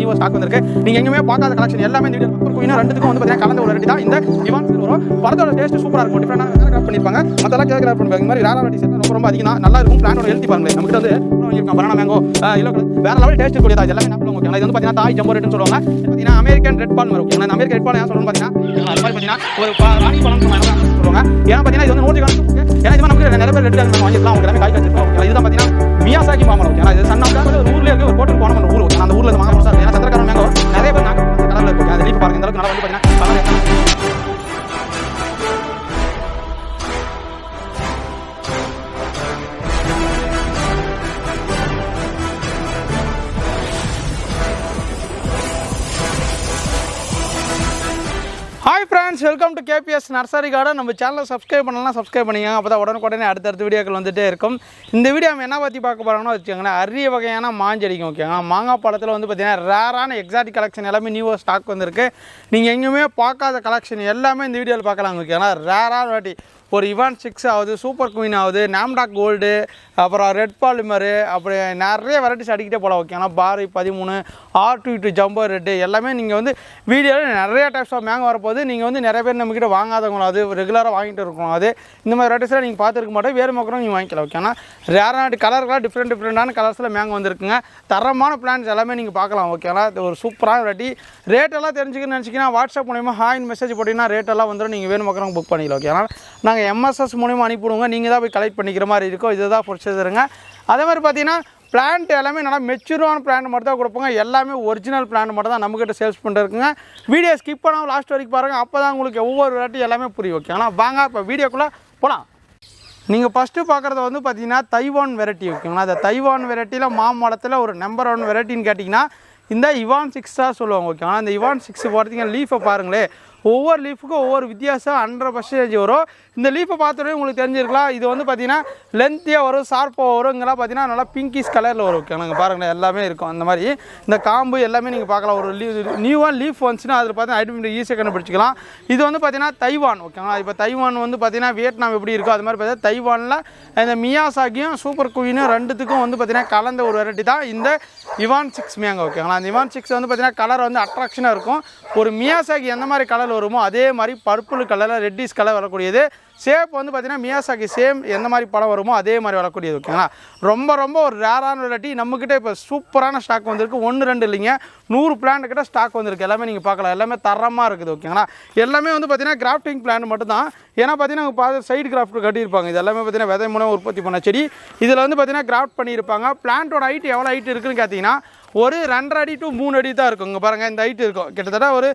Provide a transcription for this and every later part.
New stock வந்திருக்கு. நீங்க எங்கேயுமே பார்க்காத கலெக்ஷன் எல்லாமே இந்த வீடியோ சூப்பர் குயினா ரெண்டுத்துக்கும் வந்து பார்த்தீங்கன்னா கலந்த ஒரு ரெடி தான். இந்த இவான் வரும் படத்தோட டேஸ்ட் சூப்பராக இருக்கும். டிஃப்ரெண்டாக வேற கிராஃப்ட் பண்ணிருப்பாங்க. மற்றெல்லாம் கேட்க கிராஃப்ட் பண்ணுவாங்க இந்த மாதிரி ரேரா வெரைட்டிஸ் ரொம்ப ரொம்ப அதிகமாக நல்லா இருக்கும். பிளானோட எழுதி பாருங்க நம்மகிட்ட வந்து இருக்கும் பனானா மேங்கோ இல்லை வேற லெவல் டேஸ்ட் கூடியதா இது எல்லாமே நம்ம ஓகே இது வந்து பார்த்தீங்கன்னா தாய் ஜம்போ ரேட்னு சொல்லுவாங்க. பார்த்தீங்கன்னா அமெரிக்கன் ரெட் பால் இருக்கும் ஏன்னா அமெரிக்கன் ரெட் பால் ஏன் சொல்லணும் பார்த்தீங்கன்னா அது மாதிரி பார்த்தீங்கன்னா ஒரு ராணி பழம் சொல்லுவாங்க. ஏன்னா பார்த்தீங்கன்னா இது வந்து நூற்றி கணக்கு ஏன்னா இது நமக்கு நிறைய பேர் ரெட் வாங்கிக்கலாம் உங்களுக்கு எல்லாமே காய் காய்ச்சிருக்கோம் இதுதான் பார்த்தீங்கன்னா மியாசாக்கி மாமரம் ஏன்னா இது சன்னா ஒரு ஊர்ல இருக்க ஒரு போட்டு போன ஊர். அந்த ஊர்ல இந்த மாமரம் சார் ஏன்னா சந்திரகாரம் மேங்கோ நிறைய பேர் நாங்கள் கடலில் இருக்கும் அது லீஃப் பாருங்க. இந்த அளவுக்கு நல்லா வந்து பார்த்தீங்கன்னா friends welcome to KPS nursery garden நம்ம சேனலை சப்ஸ்கிரைப் பண்ணலாம் சப்ஸ்கிரைப் பண்ணிக்கோங்க. அப்போ தான் உடனுக்குடனே அடுத்தடுத்த வீடியோக்கள் வந்துகிட்டே இருக்கும். இந்த வீடியோ நம்ம என்ன பற்றி பார்க்க போகிறோம்னா வச்சுக்கோங்களேன் அரிய வகையான மாஞ்செடிக்கும் ஓகேங்களா மாங்காய் பழத்தில் வந்து பார்த்திங்கன்னா ரேரான எக்ஸாட்டிக் கலெக்ஷன் எல்லாமே நியூவாக ஸ்டாக் வந்திருக்கு. நீங்கள் எங்கேயுமே பார்க்காத கலெக்ஷன் எல்லாமே இந்த வீடியோவில் பார்க்கலாம் ஓகேங்களா ரேரான வாட்டி. ஒரு இவான் சிக்ஸ் ஆகுது சூப்பர் குயின் ஆகுது நாம்டாக் கோல்டு அப்புறம் ரெட் பாலிமரு அப்படி நிறைய வெரைட்டிஸ் அடிக்கிட்டே போகலாம் ஆனால் பாரி பதிமூணு R two two jumbo red எல்லாமே நீங்கள் வந்து வீடியோவில் நிறைய டைப்ஸ் ஆஃப் மேங்க வரப்போகுது. நீங்கள் வந்து நிறைய பேர் நம்மக்கிட்ட வாங்காதவங்களும் அது ரெகுலராக வாங்கிட்டு இருக்கணும். அது இந்த மாதிரி வெரைட்டிஸ்லாம் நீங்கள் பார்த்துருக்க மாட்டோம். வேறு மக்களும் நீங்கள் வாங்கிக்கலாம் ஓகேனா ரேரான கலர்களாக டிஃப்ரெண்ட் டிஃப்ரெண்டான கலர்ஸில் மேங்க வந்திருக்குங்க. தரமான பிளான்ஸ் எல்லாமே நீங்கள் பார்க்கலாம் ஓகேங்களா இது ஒரு சூப்பரான வெரைட்டி ரேட்டெல்லாம் தெரிஞ்சுக்கணும்னு நினச்சிங்கன்னா வாட்ஸ்அப் மூலியமாக ஹாய் மெசேஜ் போட்டிங்கன்னா ரேட்டெல்லாம் வந்துடும். நீங்கள் வேணும் மக்களும் புக் பண்ணிக்கலாம் ஓகேனா நாங்கள் எம்எஸ்எஸ் மூலியமாக அனுப்பிவிடுவோங்க நீங்கள் தான் போய் கலெக்ட் பண்ணிக்கிற மாதிரி இருக்கும் இதுதான் ப்ரொசீஜருங்க அதே மாதிரி பார்த்தீங்கன்னா பிளான்ட் எல்லாமே நல்லா மெச்சூரான பிளான் மட்டும் தான் கொடுப்போங்க. எல்லாமே ஒரிஜினல் பிளான் மட்டும் தான் நம்மக்கிட்ட சேல்ஸ் பண்ணிருக்குங்க வீடியோ ஸ்கிப் பண்ணாமல் லாஸ்ட் வரைக்கும் பாருங்கள் அப்போ தான் உங்களுக்கு ஒவ்வொரு வெரைட்டி எல்லாமே புரியும் ஆனால் வாங்க இப்போ வீடியோக்குள்ளே போகலாம் நீங்கள் ஃபஸ்ட்டு பார்க்குறது வந்து பார்த்தீங்கன்னா தைவான் வெரைட்டி ஓகேங்களா அந்த தைவான் வெரைட்டியில் மாமரத்தில் ஒரு நம்பர் ஒன் வெரைட்டின்னு கேட்டிங்கன்னா இந்த இவான் சிக்ஸ் தான் சொல்லுவாங்க ஓகேங்களா அந்த இவான் சிக்ஸ் பார்த்தீங்கன்னா லீஃபை பாருங்களேன் ஒவ்வொரு லீஃபுக்கும் ஒவ்வொரு வித்தியாசம் ஹண்ட்ரட் பர்சன்டேஜ் வரும். இந்த லீஃபை பார்த்தோடனே உங்களுக்கு தெரிஞ்சிருக்கலாம். இது வந்து பார்த்தீங்கன்னா லென்த்தியாக வரும் ஷார்ப்பாக வரும் இங்கெல்லாம் பார்த்தீங்கன்னா நல்லா பிங்கிஷ் கலரில் வரும். ஓகே நாங்கள் பாருங்களேன் எல்லாமே இருக்கும். அந்த மாதிரி இந்த காம்பு எல்லாமே நீங்கள் பார்க்கலாம். ஒரு லீவ் நியூவாக லீஃப் வந்துச்சுன்னா அதில் பார்த்தீங்கன்னா ஐடென்டி ஈஸியாக கண்டுபிடிச்சிக்கலாம். இது வந்து பார்த்தீங்கன்னா தைவான் ஓகேங்களா இப்போ தைவான் வந்து பார்த்தீங்கன்னா வியட்நாம் எப்படி இருக்கோ அது மாதிரி பார்த்தீங்கன்னா தைவானில் இந்த மியாசாகியும் சூப்பர் குயினும் ரெண்டுத்துக்கும் வந்து பார்த்தீங்கன்னா கலந்த ஒரு வெரைட்டி தான். இந்த இவான் சிக்ஸ் மியாங்க ஓகேங்களா அந்த இவான் சிக்ஸ் வந்து பார்த்தீங்கன்னா கலர் வந்து அட்ராக்ஷனாக இருக்கும். ஒரு மியாசாகி எந்த மாதிரி கலர் வருமோ அதே மாதிரி பர்பிள் கலரில் ரெட்டிஸ் கலர் வரக்கூடியது. ஷேப் வந்து பார்த்திங்கன்னா மியாசாக்கி சேம் எந்த மாதிரி படம் வருமோ அதே மாதிரி வரக்கூடியது ஓகேங்களா ரொம்ப ரொம்ப ஒரு ரேரான வெரைட்டி நம்மக்கிட்ட இப்போ சூப்பரான ஸ்டாக் வந்திருக்கு. ஒன்று ரெண்டு இல்லைங்க. நூறு பிளான்ட் ஸ்டாக் வந்திருக்கு. எல்லாமே நீங்கள் பார்க்கலாம். எல்லாமே தரமாக இருக்குது ஓகேங்களா எல்லாமே வந்து பார்த்தீங்கன்னா கிராஃப்டிங் பிளான் மட்டும் தான் ஏன்னா பார்த்தீங்கன்னா பார்த்து சைடு கிராஃப்ட் கட்டியிருப்பாங்க. இது எல்லாமே பார்த்திங்கன்னா விதை மூலம் உற்பத்தி பண்ண செடி. இதில் வந்து பார்த்தீங்கன்னா கிராஃப்ட் பண்ணியிருப்பாங்க. பிளான்ட்டோட ஹைட் எவ்வளோ ஹைட் இருக்குன்னு கேட்டிங்கன்னா ஒரு ரெண்டரை அடி டு மூணு அடி தான் இருக்கும். இங்கே பாருங்கள் இந்த ஹைட் இருக்கும். கிட்டத்தட்ட ஒரு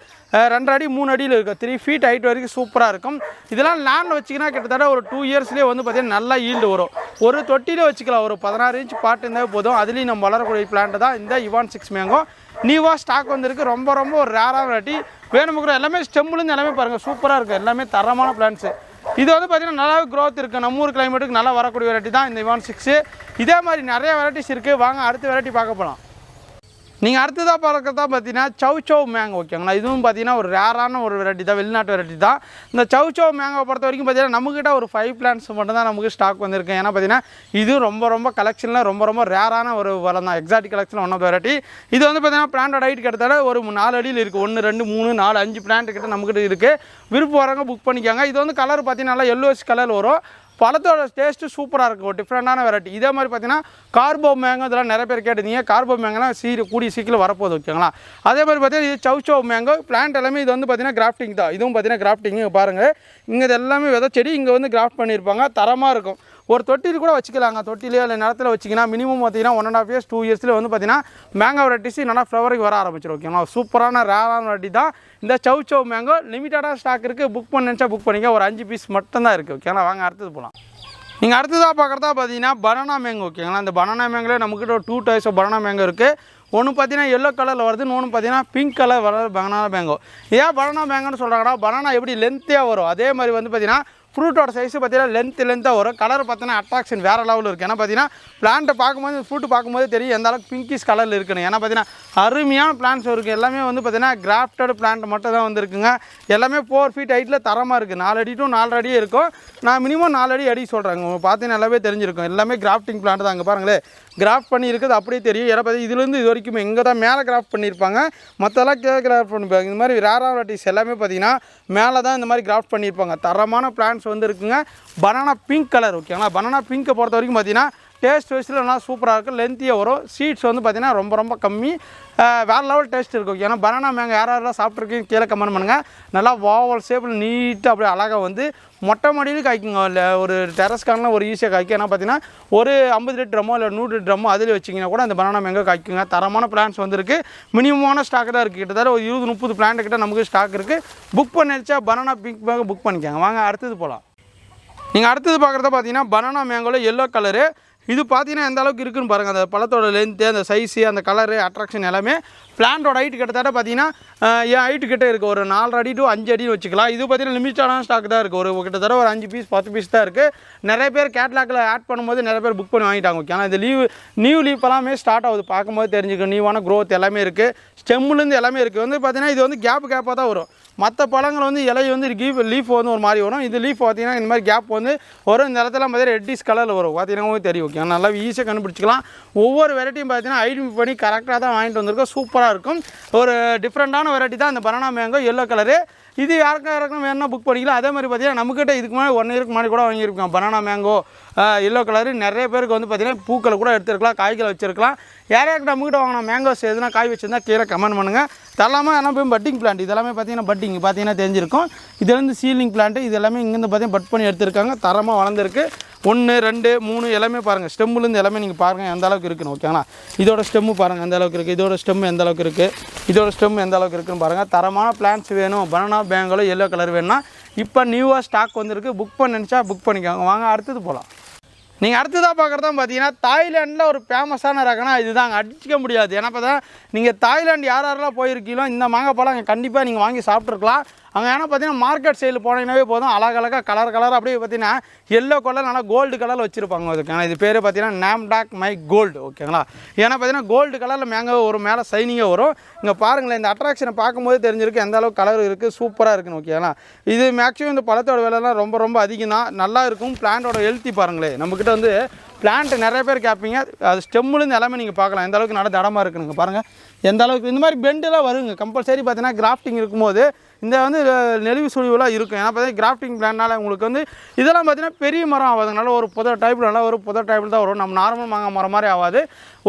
ரெண்டரை அடி மூணு அடியில் இருக்கும். த்ரீ ஃபீட் ஹைட் வரைக்கும் சூப்பராக இருக்கும். இதெல்லாம் லேண்டில் வச்சிங்கன்னா கிட்டத்தட்ட ஒரு டூ இயர்ஸ்லேயே வந்து பார்த்திங்கன்னா நல்லா ஈல்டு வரும். ஒரு தொட்டியில் வச்சுக்கலாம். ஒரு பதினாறு இன்ச் பாட்டு இருந்தால் போதும். அதுலேயும் நம்ம வளரக்கூடிய பிளான்ட் தான் இந்த இவான் சிக்ஸ் மேங்கோ நியூவாக ஸ்டாக் வந்திருக்கு. ரொம்ப ரொம்ப ஒரு ரேராக வெரைட்டி வேணுமுக்கிற எல்லாமே ஸ்டெம்லேருந்து எல்லாமே பாருங்கள் சூப்பராக இருக்குது எல்லாமே தரமான பிளான்ஸு இது வந்து பார்த்திங்கன்னா நல்லாவே க்ரோத் இருக்குது நம்ம ஊர் கிளைமேட்டுக்கு நல்லா வரக்கூடிய வெரைட்டி தான் இந்த இவான் சிக்ஸு இதே மாதிரி நிறைய வெரைட்டிஸ் இருக்குது வாங்க அடுத்த வெரைட்டி பார்க்க போகலாம் நீங்கள் அடுத்ததாக பார்க்கறதா பார்த்தீங்கன்னா சவ் சவ் மேங்கோ ஓகேங்களா இதுவும் பார்த்தீங்கன்னா ஒரு ரேரான ஒரு வெரைட்டி தான் வெளிநாட்டு வெரைட்டி தான். இந்த சவ் சவ் மேங்கோ பொறுத்த வரைக்கும் பார்த்தீங்கன்னா நம்மக்கிட்ட ஒரு ஃபைவ் பிளான்ஸ் மட்டும் தான் நமக்கு ஸ்டாக் வந்திருக்கு. ஏன்னா பார்த்தீங்கன்னா இது ரொம்ப ரொம்ப கலெக்ஷனில் ரொம்ப ரொம்ப ரேரான ஒரு வரம் தான். Exotic collection one of variety இது வந்து பார்த்தீங்கன்னா பிளான்ட் ஹைட் கிட்டத்தட்ட ஒரு நாலு அடியில் இருக்குது ஒன்று ரெண்டு மூணு நாலு அஞ்சு பிளான்ட் கிட்ட நம்மக்கிட்ட இருக்குது விருப்பம் வரவங்க புக் பண்ணிக்காங்க. இது வந்து கலர் பார்த்தீங்கன்னா நல்லா எல்லோஸ் கலர் வரும். பழத்தோட டேஸ்ட்டு சூப்பராக இருக்கும் டிஃப்ரெண்டான வெரைட்டி இதே மாதிரி பார்த்தீங்கன்னா கார்போ மேங்கோ இதெல்லாம் நிறைய பேர் கேட்டிருந்தீங்க. கார்போ மேங்கெல்லாம் சீ கூடிய சீக்கிரம் வரப்போகுது ஓகேங்களா அதே மாதிரி பார்த்தீங்கன்னா இது சவ் சவ் மேங்கோ பிளான்ட் எல்லாமே இது வந்து பார்த்தீங்கன்னா கிராஃப்டிங் தான். இதுவும் பார்த்தீங்கன்னா கிராஃப்டிங் பாருங்கள் இங்கே இது எல்லாமே விதை செடி இங்கே வந்து கிராஃப்ட் பண்ணியிருப்பாங்க. தரமாக இருக்கும். ஒரு தொட்டில் கூட வச்சுக்கலாங்க. தொட்டிலையோ இல்லை நிலத்தில் வச்சிங்கன்னா மினிமம் பார்த்தீங்கன்னா one and half years two இயர்ஸில் வந்து பார்த்தீங்கன்னா மேங்கோ வெரைட்டிஸ் நல்லா ஃப்ளவருக்கு வர ஆரம்பிச்சிடும் ஓகேங்களா? சூப்பரான ரேரான வெரைட்டி தான். இந்த சவ் சவ் மேங்கோ லிமிட்டடாக ஸ்டாக் இருக்குது புக் பண்ண நினச்சா புக் பண்ணிக்க ஒரு அஞ்சு பீஸ் மட்டும்தான் இருக்குது ஓகேங்களா? வாங்க அடுத்தது போகலாம் நீங்கள் அடுத்ததாக பார்க்குறதா பார்த்தீங்கன்னா பனானா மேங்கோ ஓகேங்களா? இந்த பனானா மேங்கில் நம்மக்கிட்ட ஒரு two types of banana mango இருக்குது ஒன்று பார்த்தீங்கன்னா எல்லோ கலரில் வருது. இன்னொன்று பார்த்தீங்கன்னா பிங்க் கலர் வர பனானா மேங்கோ ஏன் பனானா மேங்கோன்னு சொல்கிறாங்கன்னா பனானா எப்படி லென்த்தியாக வரும்? அதே மாதிரி வந்து பார்த்தீங்கன்னா ஃப்ரூட்டோட சைஸு பார்த்தீங்கன்னா லென்த் லென்த்தாக வரும். கலர் பார்த்தீங்கன்னா அட்ராக்ஷன் வேறு லெவலில் இருக்குது ஏன்னா பார்த்தீங்கன்னா பிளான்ட்டை பார்க்கும்போது ஃப்ரூட்டு பார்க்கும்போது தெரியும் எந்த அளவுக்கு பிங்கிஷ் கலரில் இருக்குன்னு. ஏன்னா பார்த்தீங்கன்னா அருமையான பிளான்ஸ் இருக்குது எல்லாமே வந்து பார்த்தீங்கன்னா கிராஃப்டட் பிளான்ட் மட்டும் தான் வந்துருக்குங்க. எல்லாமே ஃபோர் ஃபீட் ஹைட்டில் தரமாக இருக்குது நாலு அடி டு நாலு அடியே இருக்கும். நான் மினிமம் நாலு அடி அடி சொல்கிறேங்க பார்த்தீங்கன்னா நல்லாவே தெரிஞ்சிருக்கும். எல்லாமே கிராஃப்டிங் பிளான்ட் தான். அங்கே பாருங்களேன். கிராஃப்ட் பண்ணியிருக்கிறது அப்படியே தெரியும். ஏன்னா பார்த்தீங்கன்னா இதுலேருந்து இது வரைக்கும் இங்கே தான் மேலே கிராஃப்ட் பண்ணியிருப்பாங்க. மற்றெல்லாம் கீழே கிராஃப்ட் பண்ணிப்பாங்க இந்த மாதிரி ரேரா வெரைட்டிஸ் எல்லாமே பார்த்தீங்கன்னா மேலே தான் இந்த மாதிரி கிராஃப்ட் பண்ணியிருப்பாங்க. தரமான பிளான்ஸ் வந்து இருக்குங்க. பனானா பிங்க் கலர் ஓகேங்களா பனானா பிங்கை பொறுத்த வரைக்கும் பார்த்தீங்கன்னா டேஸ்ட் வைஸில் நல்லா சூப்பராக இருக்கும் லென்த்தியாக வரும். சீட்ஸ் வந்து பார்த்தீங்கன்னா ரொம்ப ரொம்ப கம்மி. வேறு வேற லெவல் டேஸ்ட் இருக்கும் ஏன்னா பனானா மேங்க யார் யாரெல்லாம் சாப்பிட்ருக்கீங்க கீழே கமெண்ட் பண்ணுங்கள் நல்லா ஓவல் ஷேப்பில் நீட்டாக அப்படியே அழகாக வந்து மொட்டை மாடியில் காய்க்குங்க. இல்லை ஒரு டெரஸ் கார்னில் ஒரு ஈஸியாக காய்க்கும். ஏன்னா பார்த்தீங்கன்னா ஒரு ஐம்பது லிட்டர் ட்ரம்மோ இல்லை நூறு ட்ரம்மோ அதில் வச்சிங்கன்னா கூட அந்த பனானா மேங்கோ காய்க்குங்க. தரமான பிளான்ஸ் வந்துருக்கு. மினிமமான ஸ்டாக் தான் இருக்குது கிட்டத்தட்ட ஒரு இருபது முப்பது பிளான்ட் கிட்ட நமக்கு ஸ்டாக் இருக்குது புக் பண்ணிச்சா பனானா பிங்க் மேங்கோ புக் பண்ணிக்கோங்க. வாங்க அடுத்தது போகலாம் நீங்கள் அடுத்தது பார்க்குறத பார்த்தீங்கன்னா பனானா மேங்கோவில் எல்லோ கலரு இது பார்த்தீங்கன்னா எந்த அளவுக்கு இருக்குன்னு பாருங்கள் அந்த பழத்தோட லென்த்து அந்த சைஸு அந்த கலரு அட்ராக்ஷன் எல்லாமே பிளான்ட்டோட ஹைட்டு கிட்டத்தட்ட பார்த்தீங்கன்னா என் ஹைட்டு கிட்டே இருக்குது ஒரு நாலரை அடி டு அஞ்சு அடி வச்சுக்கலாம். இது பார்த்தீங்கன்னா லிமிட்டான ஸ்டாக் தான் இருக்குது ஒரு கிட்டத்தட்ட ஒரு அஞ்சு பீஸ் பத்து பீஸ் தான் இருக்குது நிறைய பேர் கேட்லாக்கில் ஆட் பண்ணும்போது நிறைய பேர் புக் பண்ணி வாங்கிட்டாங்க. ஓகே ஆனால் இந்த லீவ் நியூ லீஃப் எல்லாமே ஸ்டார்ட் ஆகுது. பார்க்கும்போது தெரிஞ்சுக்கணும் நியூவான க்ரோத் எல்லாமே இருக்குது ஸ்டெம்முலேருந்து எல்லாமே இருக்குது வந்து பார்த்தீங்கன்னா இது வந்து கேப் கேப்பாக தான் வரும். மற்ற பழங்கள் வந்து இலை வந்து லீஃப் லீஃப் வந்து ஒரு மாதிரி வரும். இது லீஃப் பார்த்தீங்கன்னா இந்த மாதிரி கேப் வந்து வரும் இந்த இடத்துல பார்த்தீங்கன்னா ரெட்டிஸ் கலரில் வரும். பார்த்தீங்கன்னா தெரியும் ஓகே நல்லா ஈஸியாக கண்டுபிடிச்சிக்கலாம். ஒவ்வொரு வெரைட்டியும் பார்த்தீங்கன்னா ஐடென்டிஃபை பண்ணி கரெக்டாக தான் வாங்கிட்டு வந்திருக்கோம். சூப்பராக இருக்கும். ஒரு டிஃப்ரெண்ட்டான வெரைட்டி தான். இந்த பனானா மேங்கோ எல்லோ கலரு இது யாருக்கும் யாருக்கும் வேணும்னா புக் பண்ணிக்கலாம். அதே மாதிரி பார்த்தீங்கன்னா நம்மக்கிட்ட இதுக்கு முன்னாடி ஒன் இயருக்கு முன்னாடி கூட வாங்கியிருக்கோம். பனானா மேங்கோ எல்லோ கலரு நிறைய பேருக்கு வந்து பார்த்தீங்கன்னா பூக்களை கூட எடுத்துருக்கலாம் காய்களை வச்சுருக்கலாம். யாரையாருக்கு நம்மக்கிட்ட வாங்கினோம் மேங்கோஸ் எதுனா காய் வச்சுருந்தா கீழே கமெண்ட் பண்ணுங்கள் தரலாமல் எல்லாம் போய் பட்டிங் பிளான்ட் இதெல்லாமே பார்த்தீங்கன்னா பட்டிங் பார்த்தீங்கன்னா தெரிஞ்சிருக்கும். இதுலேருந்து சீலிங் பிளான்ட்டு இது எல்லாமே இங்கேருந்து பார்த்தீங்கன்னா பட் பண்ணி எடுத்திருக்காங்க. தரமாக வளர்ந்துருக்கு. ஒன்று ரெண்டு மூணு எல்லாமே பாருங்கள் ஸ்டெம்முலேருந்து எல்லாமே நீங்கள் பாருங்கள் எந்த அளவுக்கு இருக்குன்னு ஓகேங்களா இதோட ஸ்டெம்மு பாருங்கள் எந்த அளவுக்கு இருக்குது இதோட ஸ்டெம் எந்த அளவுக்கு இருக்குது இதோட ஸ்டெம் எந்த அளவுக்கு இருக்குன்னு பாருங்கள் தரமான பிளான்ஸ் வேணும். பனானா பேங்கலோ எல்லோ கலர் வேணும்னா இப்போ நியூவாக ஸ்டாக் வந்திருக்கு புக் பண்ண நினச்சா புக் பண்ணிக்கோங்க. வாங்க அடுத்தது போகலாம் நீங்கள் அடுத்ததாக பார்க்குறதா பார்த்தீங்கன்னா தாய்லாண்டில் ஒரு ஃபேமஸான ரகம்னா இதுதாங்க. அடிச்சிக்க முடியாது. ஏன்னா பார்த்தா நீங்கள் தாய்லாந்து யார் யாரெல்லாம் போயிருக்கீங்களோ இந்த மாங்காய் பழம் அங்கே கண்டிப்பாக நீங்கள் வாங்கி சாப்பிட்ருக்கலாம் அங்கே ஏன்னா பார்த்தீங்கன்னா மார்க்கெட் சைடில் போனீங்கன்னாவே போதும். அழகழகாக கலர் கலர் அப்படியே பார்த்தீங்கன்னா எல்லோ கலர் நல்லா கோல்டு கலரில் வச்சுருப்பாங்க ஓகேங்களா இது பேர் பார்த்தீங்கன்னா நேம்டாக் மை கோல்டு ஓகேங்களா ஏன்னா பார்த்தீங்கன்னா கோல்டு கலரில் மேங்கோ ஒரு மேலே சைனிங்காக வரும். இங்கே பாருங்களேன் இந்த அட்ராக்ஷனை பார்க்கும்போது தெரிஞ்சிருக்கு எந்த அளவுக்கு கலர் இருக்குது சூப்பராக இருக்குன்னு ஓகேங்களா இது மேக்ஸிமம் இந்த பழத்தோட விலைலாம் ரொம்ப ரொம்ப அதிகம் தான். நல்லா இருக்கும். பிளான்ட்டோட ஹெல்த்தி பாருங்களேன் நம்மக்கிட்ட வந்து பிளான்ட் நிறைய பேர் கேட்பீங்க. அது ஸ்டெம்முலேருந்து எல்லாமே நீங்கள் பார்க்கலாம். எந்த அளவுக்கு நல்ல தடமாக இருக்குனுங்க பாருங்கள் எந்த அளவுக்கு இந்த மாதிரி பெண்டெல்லாம் வருங்க. கம்பல்சரி பார்த்தீங்கன்னா கிராஃப்டிங் இருக்கும்போது இந்த வந்து நெளிவு சுழிவுலாம் இருக்கும். ஏன்னா பார்த்தீங்கன்னா கிராஃப்டிங் பிளான்னால உங்களுக்கு வந்து இதெல்லாம் பார்த்தீங்கன்னா பெரிய மரம் ஆகாதுனால ஒரு புதர் டைப்பில் நல்லா ஒரு புதர் டைப்பில் தான் வரும். நம்ம நார்மல் மாங்காய் மரம் மாதிரி ஆகாது.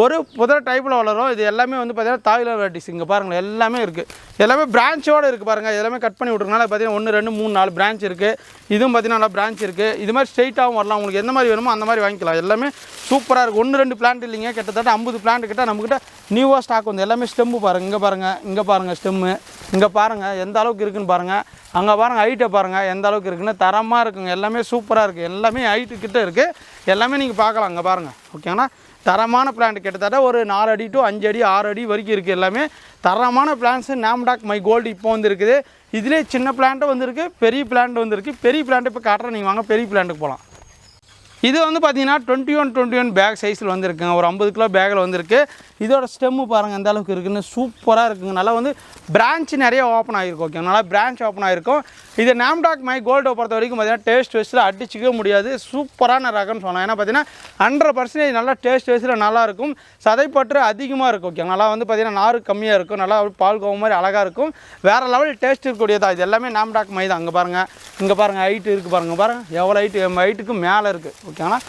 ஒரு புதர் டைப்பில் வளரும். இது எல்லாமே வந்து பார்த்தீங்கன்னா தாய்லாந்து வெரைட்டிஸ் இங்கே பாருங்கள் எல்லாமே இருக்குது எல்லாமே பிரான்ச்சோடு இருக்குது பாருங்கள் எல்லாமே கட் பண்ணி விட்ருக்கனால பார்த்தீங்கன்னா ஒன்று ரெண்டு மூணு நாலு பிரான்ச் இருக்குது இதுவும் பார்த்தீங்கன்னா நல்லா பிரான்ச் இருக்குது இது மாதிரி ஸ்ட்ரெயிட்டாகவும் வரலாம். உங்களுக்கு எந்த மாதிரி வேணுமோ அந்த மாதிரி வாங்கிக்கலாம். எல்லாமே சூப்பராக இருக்குது ஒன்று ரெண்டு பிளான்ட் இல்லைங்க. கிட்டத்தட்ட ஐம்பது பிளான்ட் கிட்ட நம்மக்கிட்ட நியூவாக ஸ்டாக் வந்து. எல்லாமே ஸ்டெம்பு பாருங்கள் இங்கே பாருங்கள் இங்கே பாருங்கள் ஸ்டெம்மு இங்கே பாருங்கள் எந்த அளவுக்கு இருக்குன்னு பாருங்கள் அங்கே பாருங்கள் ஹைட்டை பாருங்கள் எந்த அளவுக்கு இருக்குன்னு. தரமாக இருக்குங்க. எல்லாமே சூப்பராக இருக்குது எல்லாமே ஹைட்டு கிட்ட இருக்குது எல்லாமே நீங்கள் பார்க்கலாம் அங்கே பாருங்கள் ஓகேங்களா தரமான பிளான்ட் கிட்டத்தட்ட ஒரு நாலு அடி டு அஞ்சு அடி ஆறு அடி வரைக்கும் இருக்குது எல்லாமே. தரமான பிளான்ஸு நாம்டாக் மை கோல்டு இப்போ வந்து இருக்குது. இதிலே சின்ன பிளான்ட்டும் வந்திருக்கு பெரிய பிளான்ட் வந்திருக்கு. பெரிய பிளான்ட் இப்போ காட்டுறேன். நீங்கள் வாங்க பெரிய பிளான்ட்டுக்கு போகலாம் இது வந்து பார்த்தீங்கன்னா twenty one twenty one bag சைஸில் வந்திருக்குங்க. ஒரு ஐம்பது கிலோ பேக்கில் வந்திருக்கு. இதோட ஸ்டெம்மு பாருங்கள் எந்த அளவுக்கு இருக்குன்னு சூப்பராக இருக்குங்க. நல்லா வந்து பிரான்ச் நிறைய ஓப்பன் ஆகிருக்கும் ஓகே நல்லா பிரான்ச் ஓப்பன் ஆகிருக்கும் இது நாம்டாக் மை கோல்டை பொறுத்த வரைக்கும் பார்த்தீங்கன்னா டேஸ்ட் வைஸில் அடிச்சிக்கவே முடியாது. சூப்பரான ரகம்னு சொல்லலாம். ஏன்னா பார்த்தீங்கன்னா ஹண்ட்ரட் பர்சன்டேஜ் நல்லா டேஸ்ட் வைஸில் நல்லாயிருக்கும் சதைப்பற்று அதிகமாக இருக்கும் ஓகே நல்லா வந்து பார்த்தீங்கன்னா நாறு கம்மியாக இருக்கும். நல்லா பால் கோவம் மாதிரி அழகாக இருக்கும். வேறு லெவல் டேஸ்ட் இருக்கக்கூடியதாக இது எல்லாமே நாம்டாக் மை தான். அங்கே பாருங்கள் இங்கே பாருங்கள் ஹைட்டு இருக்குது பாருங்கள் பாருங்கள் எவ்வளோ ஹைட்டு ஹைட்டுக்கு மேலே இருக்குது ஓகேங்களா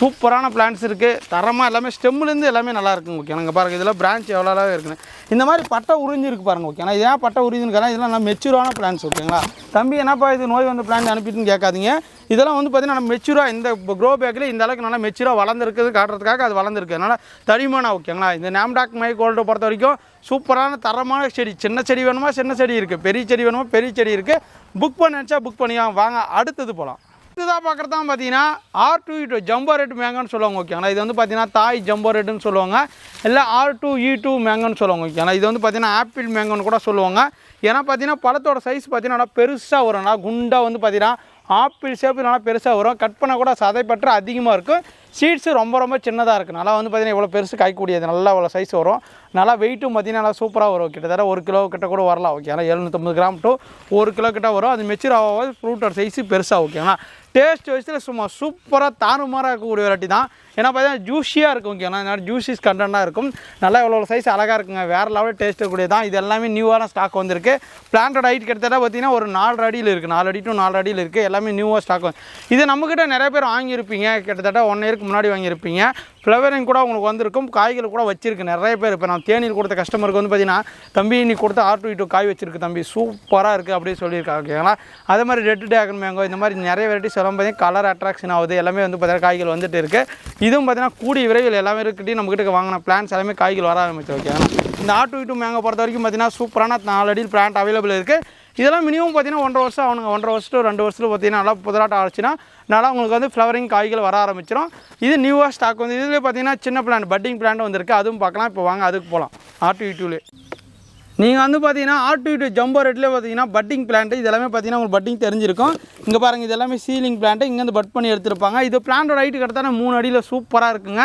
சூப்பரான பிளான்ஸ் இருக்குது தரமாக எல்லாமே ஸ்டெம்முலேருந்து எல்லாமே நல்லா இருக்குங்க ஓகே நாங்கள் பாருங்கள் இதில் பிரான்ச் எவ்வளோ இருக்குன்னு. இந்த மாதிரி பட்டை உறிஞ்சி இருக்கு பாருங்க ஓகேங்களா ஏன் பட்டை உறிஞ்சுன்னு இதெல்லாம் நல்லா மெச்சூரான பிளான்ஸ் ஓகேங்களா? தம்பி என்னப்பா இது நோய் வந்த பிளான் அனுப்பிட்டுன்னு கேட்காதீங்க. இதெல்லாம் வந்து பார்த்தீங்கன்னா நம்ம மெச்சூராக இந்த க்ரோ பேக்கில் இந்த அளவுக்கு நல்லா மெச்சூராக வளர்ந்துருக்குது காட்டுறதுக்காக அது வளர்ந்துருக்கு. அதனால் தடிமானா ஓகேங்களா? இந்த நேம்டாக் மை கோல்டை பொறுத்த வரைக்கும் சூப்பரான தரமான செடி. சின்ன செடி வேணுமா? சின்ன செடி இருக்குது பெரிய செடி வேணுமா? பெரிய செடி இருக்குது புக் பண்ண நினச்சா புக் பண்ணிக்கலாம். வாங்க அடுத்தது போகலாம் அடுத்ததாக பார்க்குறது தான் பார்த்தீங்கன்னா R two E two jumbo red மேங்கன்னு சொல்லுவாங்க ஓகேங்களா இது வந்து பார்த்தீங்கன்னா தாய் ஜம்போ ரேட்டுன்னு சொல்லுவாங்க. இல்லை ஆர் டூ இ டூ மேங்கன்னு சொல்லுவாங்க ஓகேங்களா இது வந்து பார்த்தீங்கன்னா ஆப்பிள் மேங்கன்னு கூட சொல்லுவாங்க. ஏன்னா பார்த்தீங்கன்னா பழத்தோட சைஸ் பார்த்தீங்கன்னா நல்லா பெருசாக வரும். நல்லா குண்டாக வந்து பார்த்தீங்கன்னா ஆப்பிள் ஷேப்பு நல்லா பெருசாக வரும். கட் பண்ண கூட சதைப்பற்று அதிகமாக இருக்கும் சீட்ஸு ரொம்ப ரொம்ப சின்னதாக இருக்குது நல்லா வந்து பார்த்தீங்கன்னா இவ்வளோ பெருசு காய்க்கூடியது நல்லா இவ்வளோ சைஸ் வரும். நல்லா வெயிட்டும் பார்த்தீங்கன்னா நல்லா சூப்பராக வரும் கிட்டத்தட்ட ஒரு கிலோ கிட்ட கூட வரலாம் ஓகேங்களா எழுநூற்றம்பது கிராம் டு ஒரு கிலோ கிட்ட வரும். அது மெச்சூர் ஆகும் ஃப்ரூட்டோட சைஸு பெருசாக ஓகேங்களா டேஸ்ட் வயசில் சும்மா சூப்பராக தாறுமாறாக இருக்கக்கூடிய வெரைட்டி தான் ஏன்னா பார்த்தீங்கன்னா ஜூஸியாக இருக்கும் ஓகேங்களா ஜூஸிஸ் கண்டென்ட்டாக இருக்கும். நல்லா இவ்வளோ சைஸ் அழகாக இருக்குங்க. வேறு லெவலில் டேஸ்ட் இருக்கக்கூடிய தான் இது எல்லாமே நியூவான ஸ்டாக் வந்திருக்கு. பிளான்டட் ஹைட் கிட்டத்தட்ட பார்த்தீங்கன்னா ஒரு நாலு அடியில் இருக்குது நாலு அடி டு நாலு அடியில் இருக்குது எல்லாமே நியூவாக ஸ்டாக் வந்து இது நம்மக்கிட்ட நிறைய பேர் வாங்கியிருப்பீங்க. கிட்டத்தட்ட ஒன் இயருக்கு முன்னாடி வாங்கியிருப்பீங்க. ஃப்ளவரிங் கூட உங்களுக்கு வந்திருக்கும். காய்கள் கூட வச்சிருக்கு. நிறைய பேர் இப்போ நான் தேநீர் கொடுத்த கஸ்டமருக்கு வந்து பார்த்தீங்கன்னா தம்பி நீ கொடுத்த ஆர் டூ டூ காய் வச்சிருக்கு தம்பி. சூப்பராக இருக்குது அப்படின்னு சொல்லியிருக்காங்க. ஓகேங்களா அதே மாதிரி ரெட் டேகன் மேங்கோ இந்த மாதிரி நிறைய வெரைட்டிஸ் எல்லாம் பார்த்தீங்கன்னா கலர் அட்ராக்ஷன் ஆகுது. எல்லாமே வந்து பார்த்திங்கன்னா காய்கள் வந்துட்டு இருக்குது இதுவும் பார்த்தீங்கன்னா கூடிய விரைவில் எல்லாமே இருக்கிட்டே நம்மக்கிட்ட வாங்கின பிளான்ஸ் எல்லாமே காய்கள் வர ஆரம்பிச்சு ஓகேங்களா இந்த ஆட்டு வீட்டு டூ மேங்கோ பொறுத்த வரைக்கும் பார்த்தீங்கன்னா சூப்பரான நாலு அடியில் பிளான்ட் அவைலபிள் இருக்குது இதெல்லாம் மினிமம் பார்த்தீங்கன்னா ஒன்றரை வருஷம் ஆகணுங்க. ஒன்றரை வருஷம் ரெண்டு வருஷத்தில் பார்த்தீங்கன்னா நல்லா புதலாட்டம் ஆச்சுன்னா நல்லா உங்களுக்கு வந்து ஃப்ளவரிங் காய்கள் வர ஆரம்பிச்சிடும் இது நியூவாக ஸ்டாக் வந்து இதில் பார்த்தீங்கன்னா சின்ன பிளான்ட் பட்டிங் பிளான்ட் வந்திருக்கு. அதுவும் பார்க்கலாம். இப்போ வாங்க அதுக்கு போகலாம் ஆட்டு வீட்டுலேயே நீங்கள் வந்து பார்த்தீங்கன்னா ஆட்டு டு ஜம்போ ரேட்லேயே பார்த்தீங்கன்னா பட்டிங் பிளான்ட் இது எல்லாமே பார்த்தீங்கன்னா உங்களுக்கு பட்டிங் தெரிஞ்சிருக்கும். இங்கே பாருங்கள் இது எல்லாமே சீலிங் பிளான்ட்டு இங்கேருந்து பட் பண்ணி எடுத்துருப்பாங்க. இது பிளான்ட்டோட ஹைட்டு கிட்டத்தட்ட மூணு அடியில் சூப்பராக இருக்குங்க.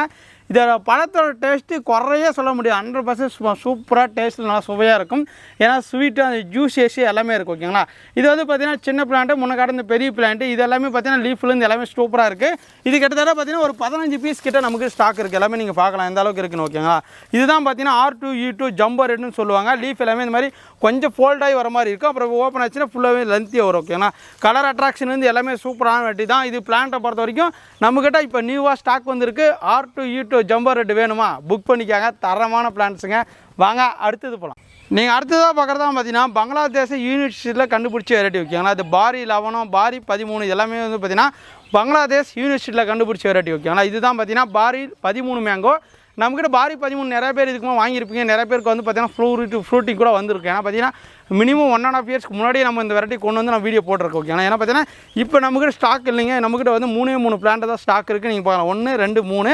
இதோட பழத்தோட டேஸ்ட்டு குறையே சொல்ல முடியாது. ஹண்ட்ரட் பர்சன்ட் சூப்பராக டேஸ்ட் நல்லா சுவையாக இருக்கும். ஏன்னா ஸ்வீட்டு அந்த ஜூஸியஸ் எல்லாமே இருக்கும் ஓகேங்களா இது வந்து பார்த்தீங்கன்னா சின்ன பிளான்ட்டு முன்ன கடந்த பெரிய பிளான்ட்டு இது எல்லாமே பார்த்தீங்கன்னா லீஃப்லேருந்து எல்லாமே சூப்பராக இருக்குது இது கிட்டத்தட்ட பார்த்தீங்கன்னா ஒரு பதினஞ்சு பீஸ் கிட்ட நமக்கு ஸ்டாக் இருக்குது எல்லாமே நீங்கள் பார்க்கலாம். எந்த அளவுக்கு இருக்குன்னு ஓகேங்களா இதுதான் பார்த்தீங்கன்னா R two E e two jumbo ரேட்னு சொல்லுவாங்க. லீஃப் எல்லாமே இந்த மாதிரி கொஞ்சம் ஃபோல்டாகி வர மாதிரி இருக்கும். அப்புறம் ஓப்பன் ஆச்சுன்னா ஃபுல்லாகவே லென்த்தியாக வரும் ஓகேங்களா கலர் அட்ராக்ஷன் வந்து எல்லாமே சூப்பரான வெட்டி தான். இது பிளான்ட்டை பொறுத்த வரைக்கும் நம்மக்கிட்ட இப்போ நியூவாக ஸ்டாக் வந்திருக்கு. R two E two jumbo red வேணுமா? புக் பண்ணிக்காங்க. தரமான பிளான்ஸுங்க வாங்க அடுத்தது போகலாம் நீங்கள் அடுத்ததாக பார்க்குறதா பார்த்தீங்கன்னா பங்களாதேஷ் யூனிவர்சிட்டியில் கண்டுபிடிச்ச வெரைட்டி ஓகேங்களா அது பாரி லவனம் பாரி பதிமூணு எல்லாமே வந்து பார்த்தீங்கன்னா பங்களாதேஷ் யூனிவர்சிட்டியில் கண்டுபிடிச்ச வெரைட்டி ஓகேங்களா இதுதான் பார்த்தீங்கன்னா பாரி பதிமூணு மேங்கோ நம்மக்கிட்ட பாரி பதிமூணு நிறைய பேர் இதுக்குமா வாங்கியிருப்பீங்க. நிறைய பேருக்கு வந்து பார்த்தீங்கன்னா ஃப்ரூட் ஃப்ரூட்டிங் கூட வந்திருக்கு. ஏன்னா பார்த்தீங்கன்னா மினிமம் ஒன் அண்ட் ஆஃப் இயர்ஸ்க்கு முன்னாடியே நம்ம இந்த வெரைட்டி கொண்டு வந்து நான் வீடியோ போட்டிருக்கோம் ஓகே ஏன்னா பார்த்தீங்கன்னா இப்போ நம்மக்கிட்ட ஸ்டாக் இல்லைங்க. நம்மக்கிட்ட வந்து மூணே மூணு பிளான்ட் தான் ஸ்டாக் இருக்குது நீங்கள் பார்க்கலாம் ஒன்று ரெண்டு மூணு.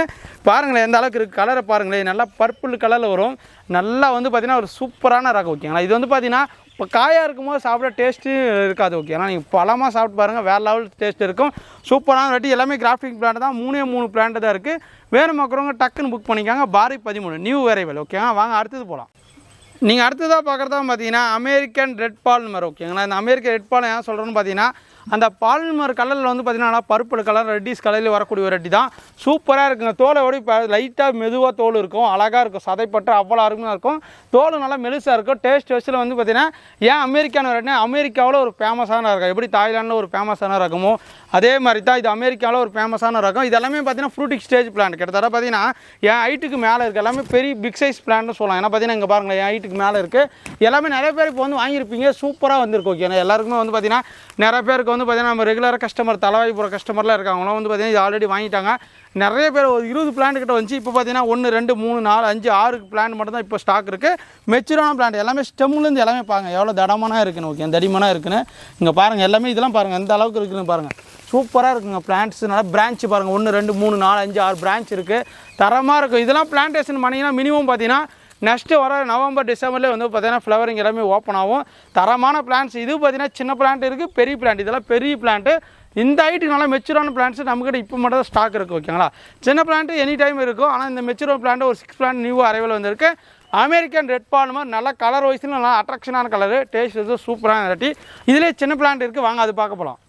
பாருங்களேன் எந்த அளவுக்கு இருக்குது கலரை பாருங்களேன். நல்லா பர்பிள் கலரில் வரும். நல்லா வந்து பார்த்தீங்கன்னா ஒரு சூப்பரான ரகம் ஓகேங்களா இது வந்து பார்த்தீங்கன்னா இப்போ காயாக இருக்கும்போது சாப்பிட டேஸ்ட்டு இருக்காது ஓகே ஆனால் நீங்கள் பழமாக சாப்பிட்டு பாருங்கள் வேறு லெவல் டேஸ்ட் இருக்கும். சூப்பரான வெரைட்டி எல்லாமே கிராஃபிக் பிளான் தான் மூணே மூணு பிளான்ட் தான் இருக்குது வேறு மக்கறவங்க டக்குன்னு புக் பண்ணிக்காங்க பாரி பதிமூணு நியூ வேரைவல் ஓகேங்களா வாங்க அடுத்தது போகலாம் நீங்கள் அடுத்ததாக பார்க்குறதா பார்த்தீங்கன்னா அமெரிக்கன் ரெட் பால் பால்மர் ஓகேங்களா இந்த அமெரிக்கன் ரெட் பால் ஏன் சொல்கிறேன்னு பார்த்தீங்கன்னா அந்த பால்மர் கலரில் வந்து பார்த்திங்கன்னா பர்பிள் கலர் ரெட்டிஸ் கலரில் வரக்கூடிய ஒரு ரெட்டி தான். சூப்பராக இருக்குங்க. தோலோட இப்போ லைட்டாக மெதுவாக தோல் இருக்கும். அழகாக இருக்கும். சதைப்பட்டு அவ்வளோ அருமையாக இருக்கும். தோல் நல்லா மெலுசாக இருக்கும். டேஸ்ட் வச்சில் வந்து பார்த்தீங்கன்னா ஏன் அமெரிக்கான ரெட்டினா அமெரிக்காவில் ஒரு ஃபேமஸான ரகம். எப்படி தாய்லாண்டில் ஒரு ஃபேமஸான ரகமோ அதே மாதிரி தான் இது அமெரிக்காவில் ஒரு ஃபேமஸான ரகம். இது எல்லாமே பார்த்தீங்கன்னா ஃப்ரூட்டிக் ஸ்டேஜ் பிளான்ட் கிட்டத்தட்ட பார்த்தீங்கன்னா என் ஹைட்டுக்கு மேலே இருக்குது எல்லாமே பெரிய பிக் சைஸ் பிளான்ட்னு சொல்லலாம். ஏன்னா பார்த்தீங்கன்னா இங்கே பாருங்களேன் என் ஹைட்டுக்கு மேலே இருக்குது எல்லாமே நிறைய பேர் இப்போ வந்து வாங்கியிருப்பீங்க. சூப்பராக வந்திருக்கு ஓகே ஏன்னா எல்லாருக்குமே வந்து பார்த்திங்கன்னா நிறைய பேருக்கு வந்து பார்த்தீங்கன்னா நம்ம ரெகுலராக கஸ்டமர் தலைவாய் போகிற கஸ்டமர்லாம் இருக்காங்களாம் வந்து பார்த்தீங்கன்னா இது ஆல்ரெடி வாங்கிட்டாங்க. நிறைய பேர் ஒரு இருபது பிளான் கிட்ட வந்துச்சு. இப்போ பார்த்தீங்கன்னா ஒன்று ரெண்டு மூணு நாலு அஞ்சு ஆறு பிளான் மட்டும் தான் இப்போ ஸ்டாக் இருக்குது மெச்சூரான பிளான் எல்லாமே ஸ்டெம்லேருந்து எல்லாமே பாருங்கள் எவ்வளோ தடமானா இருக்குன்னு ஓகே தடிமனாக இருக்குன்னு. இங்கே பாருங்கள் எல்லாமே இதெல்லாம் பாருங்கள் எந்த அளவுக்கு இருக்குன்னு பாருங்கள் சூப்பராக இருக்குங்க பிளான்ட்ஸ் நல்லா பிரான்ச்சு பாருங்கள் ஒன்று ரெண்டு மூணு நாலு அஞ்சு ஆறு பிரான்ச் இருக்குது தரமாக இருக்கும். இதெல்லாம் பிளான்டேஷன் பண்ணிங்கன்னா மினிமம் பார்த்தீங்கன்னா நெக்ஸ்ட்டு வர நவம்பர் டிசம்பர்லேயே வந்து பார்த்தீங்கன்னா ஃப்ளவரிங் எல்லாமே ஓப்பன் ஆகும். தரமான பிளான்ஸ் இது பார்த்திங்கன்னா சின்ன பிளான்ட் இருக்குது பெரிய பிளான்ட் இதெல்லாம் பெரிய பிளான்ட்டு இந்த ஹைட்டுக்கு நல்லா மெச்சூரான பிளான்ட்ஸ் நம்மக்கிட்ட இப்போ மட்டும் தான் ஸ்டாக் இருக்குது ஓகேங்களா சின்ன பிளான்ட் எனி டைம் இருக்கும். ஆனால் இந்த மெச்சூரான பிளான்ட் ஒரு சிக்ஸ் பிளான்ட் நியூ அரைவல் வந்திருக்கு. அமெரிக்கன் ரெட் பால்மர் நல்லா கலர் வைஸில் நல்லா அட்ராக்ஷனான கலரு டேஸ்ட் வந்து சூப்பரான வெரைட்டி இதிலே சின்ன பிளான்ட் இருக்குது வாங்க அது பார்க்க போகலாம்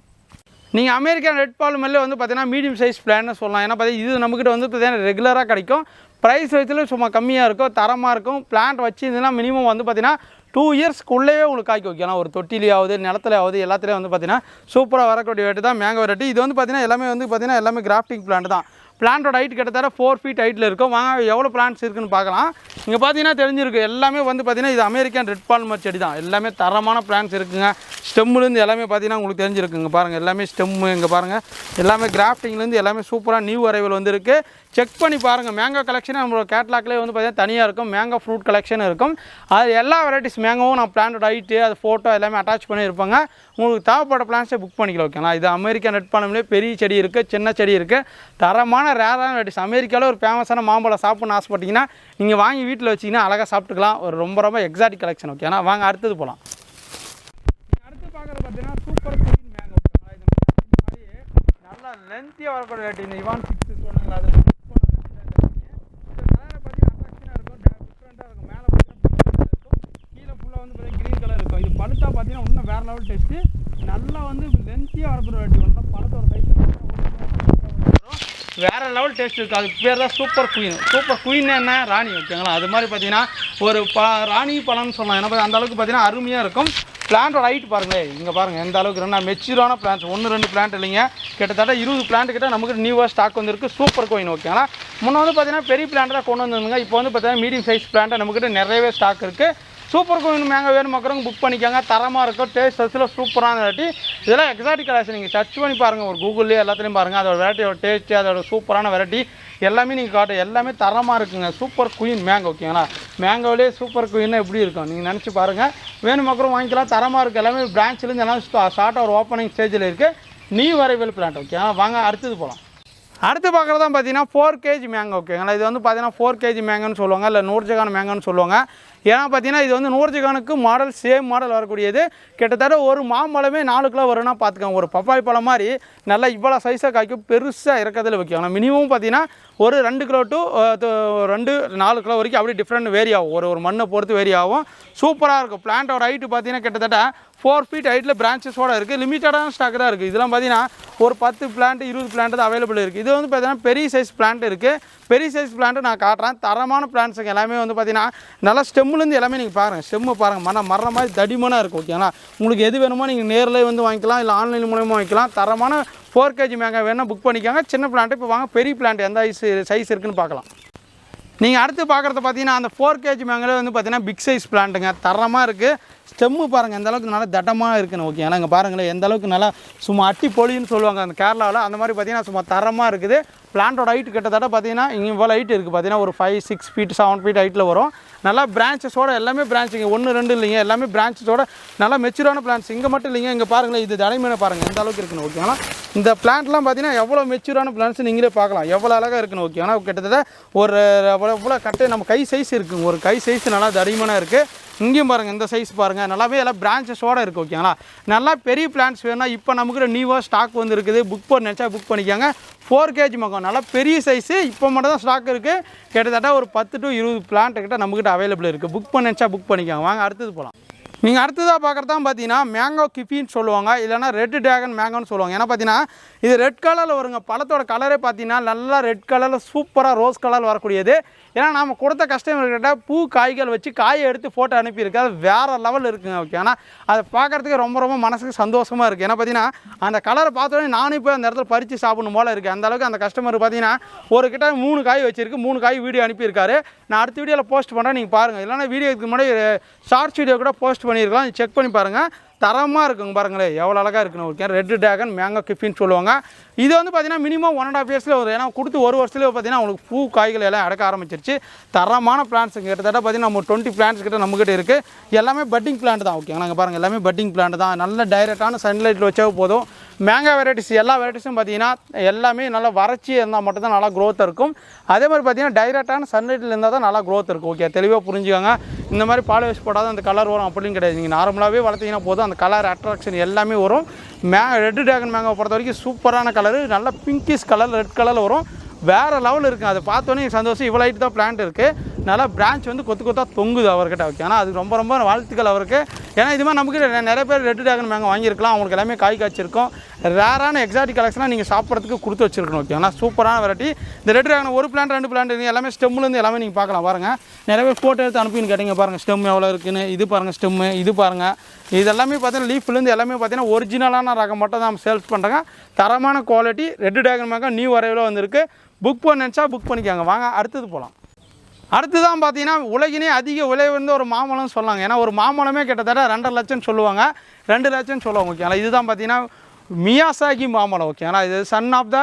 நீங்கள் அமெரிக்கன் ரெட் பாலுமெல்ல வந்து பார்த்தீங்கன்னா மீடியம் சைஸ் பிளான்னு சொல்லலாம். ஏன்னா பார்த்தீங்கன்னா இது நம்மக்கிட்ட வந்து பார்த்தீங்கன்னா ரெகுலராக கிடைக்கும். ப்ரைஸ் வயசில் சும்மா கம்மியாக இருக்கும் தரமாக இருக்கும் பிளான்ட் வச்சுருந்தீங்கன்னா மினிமம் வந்து பார்த்தீங்கன்னா டூ இயர்ஸ்க்குள்ளேயே உங்களுக்கு காய்க்க வைக்கலாம் ஒரு தொட்டிலையாவது நிலத்துலையாவது எல்லாத்துலேயும் வந்து பார்த்தீங்கன்னா சூப்பராக வரக்கூடிய வெரைட்டி தான் மேங்கோ வெரைட்டி இது வந்து பார்த்திங்கன்னா எல்லாமே வந்து பார்த்தீங்கன்னா எல்லாமே கிராஃப்டிங் பிளான்ட் தான். பிளான்ட்டோட ஹைட் கிட்டத்தட்ட ஃபோர் ஃபீட் ஹைட்டில் இருக்கும். வாங்க எவ்வளோ பிளான்ட்ஸ் இருக்குன்னு பார்க்கலாம். இங்கே பார்த்தீங்கன்னா தெரிஞ்சிருக்கு. எல்லாமே வந்து பார்த்தீங்கன்னா இது அமெரிக்கன் ரெட் பால்மர் செடி தான் எல்லாமே தரமான பிளான்ட்ஸ் இருக்குங்க. ஸ்டெம்முலேருந்து எல்லாமே பார்த்தீங்கன்னா உங்களுக்கு தெரிஞ்சிருக்குங்க. பாருங்கள் எல்லாமே ஸ்டெம்மு இங்கே பாருங்கள் எல்லாமே கிராஃப்டிங்லேருந்து எல்லாமே சூப்பராக நியூ அரைவல் வந்துருக்கு. செக் பண்ணி பாருங்கள் மேங்கோ கலெக்ஷன் நம்மளோட கேட்லாக்லேயே வந்து பார்த்தீங்கன்னா தனியாக இருக்கும். மேங்கோ ஃப்ரூட் கலெக்ஷன் இருக்கும். அது எல்லா வெரைட்டிஸ் மேங்கோவும் நான் பிளான்டோட ஹைட்டு அது ஃபோட்டோ எல்லாமே அட்டாச் பண்ணியிருப்பாங்க. உங்களுக்கு தேவைப்பட்ட பிளான்ஸே புக் பண்ணிக்கலாம் ஓகேங்களா இது அமெரிக்கன் ரெட் பானம்லேயே பெரிய செடி இருக்குது சின்ன செடி இருக்குது தரமான ரேரான வெரைட்டிஸ் அமெரிக்காவில் ஒரு ஃபேமஸான மாம்பழம் சாப்பிட்ணுன்னு ஆசைப்பட்டீங்கன்னா நீங்கள் வாங்கி வீட்டில் வச்சிங்கன்னா அழகாக சாப்பிட்டுக்கலாம். ஒரு ரொம்ப ரொம்ப எக்ஸாட்டிக் கலெக்ஷன் ஓகேனா வாங்க அடுத்தது போகலாம் அடுத்து பார்க்குறது பார்த்தீங்கன்னா சூப்பர் குயின் மேங்கோ மாதிரி நல்லா லென்த்தியாக வரக்கூடிய இவான் சிக்ஸ் சொன்னாங்களா அது பழுத்தா பார்த்தீங்கன்னா இன்னும் வேறு லெவல் டேஸ்ட்டு நல்லா வந்து லென்த்தியாக வரக்கூடிய வெரைட்டி நல்லா பழத்தோட சைஸ் வேற லெவல் டேஸ்ட் இருக்குது அது பேர் தான் சூப்பர் குயின் சூப்பர் குயின் என்ன? ராணி ஓகேங்களா அது மாதிரி பார்த்தீங்கன்னா ஒரு ப ராணி பழம்னு சொல்லலாம். ஏன்னா அந்த அளவுக்கு பார்த்தீங்கன்னா அருமையாக இருக்கும். பிளான்ட்டோட ஹைட் பாருங்களேன். இங்கே பாருங்கள் எந்த அளவுக்கு ரெண்டா மெச்சூரான பிளான்ஸ் ஒன்று ரெண்டு பிளான்ட் இல்லைங்க. கிட்டத்தட்ட இருபது பிளான்ட் கிட்ட நமக்கு நியூவாக ஸ்டாக் வந்துருக்கு. சூப்பர் கோயின் ஓகேங்களா முன்னே வந்து பார்த்தீங்கன்னா பெரிய பிளான்ட் தான் கொண்டு வந்துருந்தாங்க. இப்போ வந்து பார்த்தீங்கன்னா மீடியம் சைஸ் பிளான்ட்டை நம்மக்கிட்ட நிறையவே ஸ்டாக் இருக்குது சூப்பர் கோயின் மேங்க வேணுமாக்கிறவங்க புக் பண்ணிக்கோங்க. தரமாக இருக்கும். டேஸ்ட் சசில் சூப்பரான வெரைட்டி இதெல்லாம் எக்ஸாட்டிக் கலர்ஸ் நீங்கள் சர்ச் பண்ணி பாருங்கள் ஒரு கூகுள்லேயே எல்லாத்துலேயும் பாருங்கள் அதோட வெரைட்டியோட டேஸ்ட்டு அதோட சூப்பரான வெரைட்டி எல்லாமே நீங்கள் காட்டும் எல்லாமே தரமாக இருக்குங்க. சூப்பர் குயின் மேங்கோ ஓகேங்களா மேங்கோவிலே சூப்பர் குயின்னா எப்படி இருக்கும்? நீங்கள் நினச்சி பாருங்கள் வேணுமாக்கிறோம் வாங்கிக்கலாம். தரமாக இருக்குது எல்லாமே பிரான்ச்சிலேருந்து எல்லாம் ஷார்ட்டாக ஒரு ஓப்பனிங் ஸ்டேஜில் இருக்குது நீ வரைவேல் பிளான்ட் ஓகே வாங்க அடுத்தது போகலாம் அடுத்து பார்க்குறது தான் பார்த்தீங்கன்னா ஃபோர் கேஜி மேங்கோ ஓகேங்களா இது வந்து பார்த்தீங்கன்னா ஃபோர் கேஜி மேங்கோன்னு சொல்லுவாங்க. இல்லை நூறுஜகான மேங்கோன்னு சொல்லுவாங்க. ஏன்னா பார்த்தீங்கன்னா இது வந்து நூறுஜகானுக்கு மாடல் சேம் மாடல் வரக்கூடியது. கிட்டத்தட்ட ஒரு மாம்பழமே நாலு கிலோ வரும்னா பார்த்துக்கோங்க. ஒரு பப்பாளி பழம் மாதிரி நல்லா இவ்வளோ சைஸாக காய்க்கும். பெருசாக இறக்கத்தில் வைக்கும். மினிமம் பார்த்தீங்கன்னா ஒரு ரெண்டு கிலோ டு ரெண்டு நாலு கிலோ வரைக்கும் அப்படியே டிஃப்ரெண்ட் வேரி ஆகும். ஒரு ஒரு மண்ணை பொறுத்து வேரி ஆகும். சூப்பராக இருக்கும். பிளான்ட்டோட ஹைட்டு பார்த்தீங்கன்னா கிட்டத்தட்ட ஃபோர் ஃபீட் ஹைட்டில் பிரான்ச்சஸோடு இருக்குது லிமிட்டடான ஸ்டாக் தான் இருக்குது இதெல்லாம் பார்த்தீங்கன்னா ஒரு பத்து பிளான்ட் இருபது பிளான்ட் தான் அவைலபிள் இருக்குது இது வந்து பார்த்தீங்கன்னா பெரிய சைஸ் பிளான்ட் இருக்குது பெரிய சைஸ் பிளான்ட்டு நான் காட்டுறேன். தரமான பிளான்ட்ஸுங்க எல்லாமே வந்து பார்த்தீங்கன்னா நல்லா ஸ்டெம்முலேருந்து எல்லாமே நீங்கள் பாருங்கள் ஸ்டெம்மு பாருங்கள் மன மர மாதிரி தடிமனாக இருக்கும் ஓகேங்களா உங்களுக்கு எது வேணுமோ நீங்கள் நேரில் வந்து வாங்கிக்கலாம். இல்லை ஆன்லைன் மூலயமா வாங்கிக்கலாம். தரமான ஃபோர் கேஜி மேங்காய் வேணால் புக் பண்ணிக்கோங்க. சின்ன பிளான்ட்டு இப்போ வாங்க. பெரிய பிளான்ட் எந்த சைஸ் சைஸ் இருக்குன்னு பார்க்கலாம். நீங்கள் அடுத்து பார்க்குறத பார்த்தீங்கன்னா அந்த ஃபோர் கேஜி மேங்கில் வந்து பார்த்தீங்கன்னா பிக் சைஸ் பிளான்ட்டுங்க தரமாக இருக்குது ஸ்டெம்மு பாருங்கள் எந்த அளவுக்கு நல்லா தட்டமாக இருக்குன்னு ஓகே ஆனால் இங்கே பாருங்களேன் எந்த அளவுக்கு நல்லா சும்மா அட்டி பொழின்னு சொல்லுவாங்க அந்த கேரளாவில் அந்த மாதிரி பார்த்தீங்கன்னா சும்மா தரமாக இருக்குது. பிளான்ட்டோட ஹைட் கிட்டத்தட்ட பார்த்தீங்கன்னா இங்கே இவ்வளோ ஹைட் இருக்குது பார்த்தீங்கன்னா ஒரு five six feet seven feet ஹைட்டில் வரும். நல்லா பிரான்ச்சஸோட எல்லாமே பிரான்ச்சுங்க ஒன்று ரெண்டு இல்லைங்க. எல்லாமே பிரான்ச்சஸோட நல்லா மெச்சூரான பிளான்ஸ் இங்கே மட்டும் இல்லைங்க. இங்கே பாருங்களேன் இது தலைமையில பாருங்கள் எந்த அளவுக்கு இருக்குன்னு ஓகேங்களா இந்த பிளான்ட்லாம் பார்த்தீங்கன்னா எவ்வளோ மெச்சூரான பிளான்ஸ் நீங்களே பார்க்கலாம். எவ்வளோ அழகாக இருக்குன்னு ஓகேங்களா கிட்டத்தட்ட ஒரு எவ்வளோ எவ்வளோ கட்டு நம்ம கை சைஸ் இருக்குங்க ஒரு கை சைஸ் நல்லா தடிமனாக இருக்குது இங்கேயும் பாருங்கள் இந்த சைஸ் பாருங்கள் நல்லாவே எல்லாம் பிரான்ச்சஸோடு இருக்குது ஓகேங்களா நல்லா பெரிய பிளான்ஸ் வேணும்னா இப்போ நமக்கு நியூவாக ஸ்டாக் வந்து இருக்குது. புக் பண்ணி நினச்சா புக் பண்ணிக்கோங்க. ஃபோர் கேஜி மக்கம் நல்லா பெரிய சைஸு இப்போ மட்டும் தான் ஸ்டாக் இருக்குது கிட்டத்தட்ட ஒரு பத்து டு இருபது பிளான்ட் கிட்ட நம்மக்கிட்ட அவைலபிள் இருக்குது புக் பண்ண நினச்சா புக் பண்ணிக்கோங்க. வாங்க அடுத்தது போகலாம் நீங்கள் அடுத்ததாக பார்க்குறதான் பார்த்தீங்கன்னா மேங்கோ கிஃபின்னு சொல்லுவாங்க. இல்லைனா ரெட் ட்ராகன் மேங்கோன்னு சொல்லுவாங்க. ஏன்னா பார்த்தீங்கன்னா இது ரெட் கலரில் வருங்க. பழத்தோட கலரே பார்த்தீங்கன்னா நல்லா ரெட் கலரில் சூப்பராக ரோஸ் கலர் வரக்கூடியது. ஏன்னா நம்ம கொடுத்த கஸ்டமர்கிட்ட பூ காய்கள் வச்சு காயை எடுத்து ஃபோட்டோ அனுப்பியிருக்கு. அது வேறு லெவல் இருக்குங்க ஓகே ஆனால் அதை பார்க்குறதுக்கு ரொம்ப ரொம்ப மனசுக்கு சந்தோஷமாக இருக்குது ஏன்னா பார்த்தீங்கன்னா அந்த கலரை பார்த்தோன்னே நானும் போய் அந்த இடத்துல பறித்து சாப்பிடணும் போல் இருக்குது அந்த அளவுக்கு அந்த கஸ்டமர் பார்த்தீங்கன்னா ஒரு கிட்ட மூணு காய் வச்சிருக்கு. மூணு காய் வீடியோ அனுப்பியிருக்காரு. நான் அடுத்த வீடியோவில் போஸ்ட் பண்ணுறேன் நீங்கள் பாருங்கள் இல்லைன்னா வீடியோக்கு முன்னாடி ஷார்ட்ஸ் வீடியோ கூட போஸ்ட் பண்ணியிருக்கலாம். செக் பண்ணி பாருங்கள் தரமாக இருக்குங்க பாருங்களேன் எவ்வளோ அழகாக இருக்குன்னு ஓகே ரெட் டிராகன் மேங்கோ கிஃபின்னு சொல்லுவாங்க. இது வந்து பார்த்தீங்கன்னா மினிமம் ஒன் அண்ட் ஆஃப் இயர்ஸில் வரும் ஏன்னா கொடுத்து ஒரு வருஷத்துலேயே பார்த்தீங்கன்னா உங்களுக்கு பூ காய்கள் எல்லாம் அடக்க ஆரம்பிச்சிருச்சு. தரமான பிளான்ஸ் கிட்டத்தட்ட பார்த்தீங்கன்னா நம்ம டுவெண்ட்டி பிளான்ஸ் கிட்ட நம்மக்கிட்ட இருக்குது எல்லாமே பட்டிங் பிளான்ட் தான் ஓகே நாங்கள் பாருங்கள் எல்லாமே பட்டிங் பிளான்ட் தான். நல்ல டைரெக்டான சன்லைட்டில் வச்சா போதும். மேங்கா வெரைட்டிஸ் எல்லா வெரைட்டிஸும் பார்த்தீங்கன்னா எல்லாமே நல்லா வறட்சி இருந்தால் மட்டும்தான் நல்லா க்ரோத் இருக்கும். அதே மாதிரி பார்த்தீங்கன்னா டைரெக்டான சன்லைட்டில் இருந்தால் தான் நல்லா க்ரோத் இருக்கும் ஓகே தெளிவாக புரிஞ்சுக்கோங்க. இந்த மாதிரி பால் வேஸ்ட் போடாத அந்த கலர் வரும் அப்படின்னு கிடையாது. நீங்கள் நார்மலாகவே வளர்த்தீங்கன்னா போதும். அந்த கலர் அட்ராக்ஷன் எல்லாமே வரும். மே ரெட் ட்ராகன் மேங்கோ பொறுத்த வரைக்கும் சூப்பரான கலரு நல்ல பிங்கிஷ் கலர் ரெட் கலரில் வரும். வேறு லெவல் இருக்குது அதை பார்த்தோன்னே சந்தோஷம். இவ்வளோ ஹைட் தான் பிளான்ட் இருக்குது நல்லா பிரான்ச் வந்து கொத்து கொத்தாக தொங்குது அவர்கிட்ட ஓகே ஆனால் அது ரொம்ப ரொம்ப வாழ்த்துக்கள் அவருக்கு. ஏன்னா இது மாதிரி நமக்கு நிறைய பேர் ரெட் டேகன் மேங்க வாங்கியிருக்கலாம். அவங்களுக்கு எல்லாமே காய் காய்ச்சிருக்கும். ரேரான எக்ஸாட்டிக் கலெக்ஷனாக நீங்கள் சாப்பிட்றதுக்கு கொடுத்து வச்சிருக்கணும் ஓகே ஆனால் சூப்பரான வெரைட்டி இந்த ரெட் டேகன் ஒரு பிளான் ரெண்டு பிளான் இருக்குது எல்லாமே ஸ்டெம்லேருந்து எல்லாமே நீங்கள் பார்க்கலாம் பாருங்கள் நிறைய பேர் ஃபோட்டோ எடுத்து அனுப்பின்னு கேட்டீங்க பாருங்கள் ஸ்டெம் எவ்வளோ இருக்குன்னு இது பாருங்கள் ஸ்டெம்மு இது பாருங்கள் இது எல்லாமே பார்த்தீங்கன்னா லீஃப்லேருந்து எல்லாமே பார்த்தீங்கன்னா ஒரிஜினலான ரகம் மட்டும் தான் சேல்ஸ் பண்ணுறாங்க தரமான quality red dragon mango new வரைவில் வந்திருக்கு. புக் பண்ண நினச்சா புக் பண்ணிக்கோங்க. வாங்க அடுத்தது போகலாம் அடுத்ததான் பார்த்தீங்கன்னா உலகினே அதிக விலை வந்து ஒரு மாம்பழம் சொல்லாங்க ஏன்னா ஒரு மாம்பழமே கிட்டத்தட்ட ரெண்டரை லட்சம் சொல்லுவாங்க. ரெண்டு லட்சம்னு சொல்லுவாங்க ஓகேங்களா இதுதான் பார்த்தீங்கன்னா மியாசாகி மாம்பழம் ஓகேங்களா இது சன் ஆஃப் த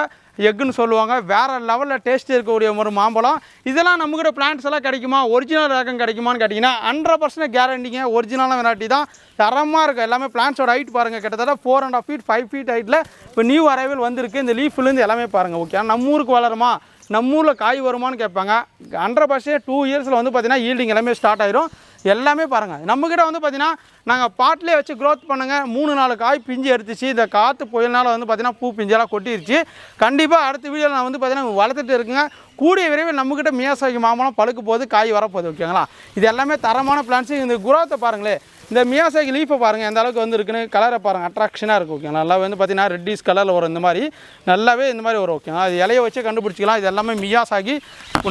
எக்குன்னு சொல்லுவாங்க. வேறு லெவலில் டேஸ்ட் இருக்கக்கூடிய ஒரு மாம்பழம். இதெல்லாம் நம்மக்கிட்ட பிளான்ட்ஸ் எல்லாம் கிடைக்குமா? ஒரிஜினல் ரகம் கிடைக்குமான்னு கேட்டிங்கன்னா ஹண்ட்ரட் பர்சன்ட் கேரண்டிங்க ஒரிஜினலான வெரைட்டி தான். தரமாக இருக்கும் எல்லாமே பிளான்ட்ஸோட ஹைட் பாருங்கள் கிட்டத்தட்ட four and half feet five feet ஹைட்டில் இப்போ நியூ அரைவல் வந்திருக்கு. இந்த லீஃப்லேருந்து எல்லாமே பாருங்கள் ஓகே நம்ம ஊருக்கு வளருமா? நம்ம ஊரில் காய் வருமான்னு கேட்பாங்க. ஹண்ட்ரட் பர்சன்ட் டூ இயர்ஸில் வந்து பார்த்திங்கன்னா ஈல்டிங் எல்லாமே ஸ்டார்ட் ஆயிரும். எல்லாமே பாருங்கள் நம்மக்கிட்ட வந்து பார்த்திங்கன்னா நாங்கள் பாட்டிலே வச்சு க்ரோத் பண்ணுங்க. மூணு நாலு காய் பிஞ்சு எடுத்துச்சு. இந்த காற்று புயல்னால் வந்து பார்த்தீங்கன்னா பூ பிஞ்செல்லாம் கொட்டிருச்சு. கண்டிப்பாக அடுத்த வீடியோவில் நான் வந்து பார்த்தீங்கன்னா வளர்த்துட்டு இருக்குங்க. கூடிய விரைவில் நம்மக்கிட்ட மியாசாகி மாம்பழம் பழுக்க போகுது காய் வரப்போகுது ஓகேங்களா இது எல்லாமே தரமான பிளான்ஸு இந்த குரோத்தை பாருங்களேன். இந்த மியாசாகி லீஃபை பாருங்கள் எந்த அளவுக்கு வந்து இருக்குன்னு கலரை பாருங்கள் அட்ராக்ஷனாக இருக்கும் ஓகே நல்லா வந்து பார்த்தீங்கன்னா ரெட்டிஸ் கலரில் வரும் இந்த மாதிரி. நல்லாவே இந்த மாதிரி வரும் ஓகே அது இலையை வச்சு கண்டுபிடிச்சிக்கலாம். இது எல்லாமே மியாசாகி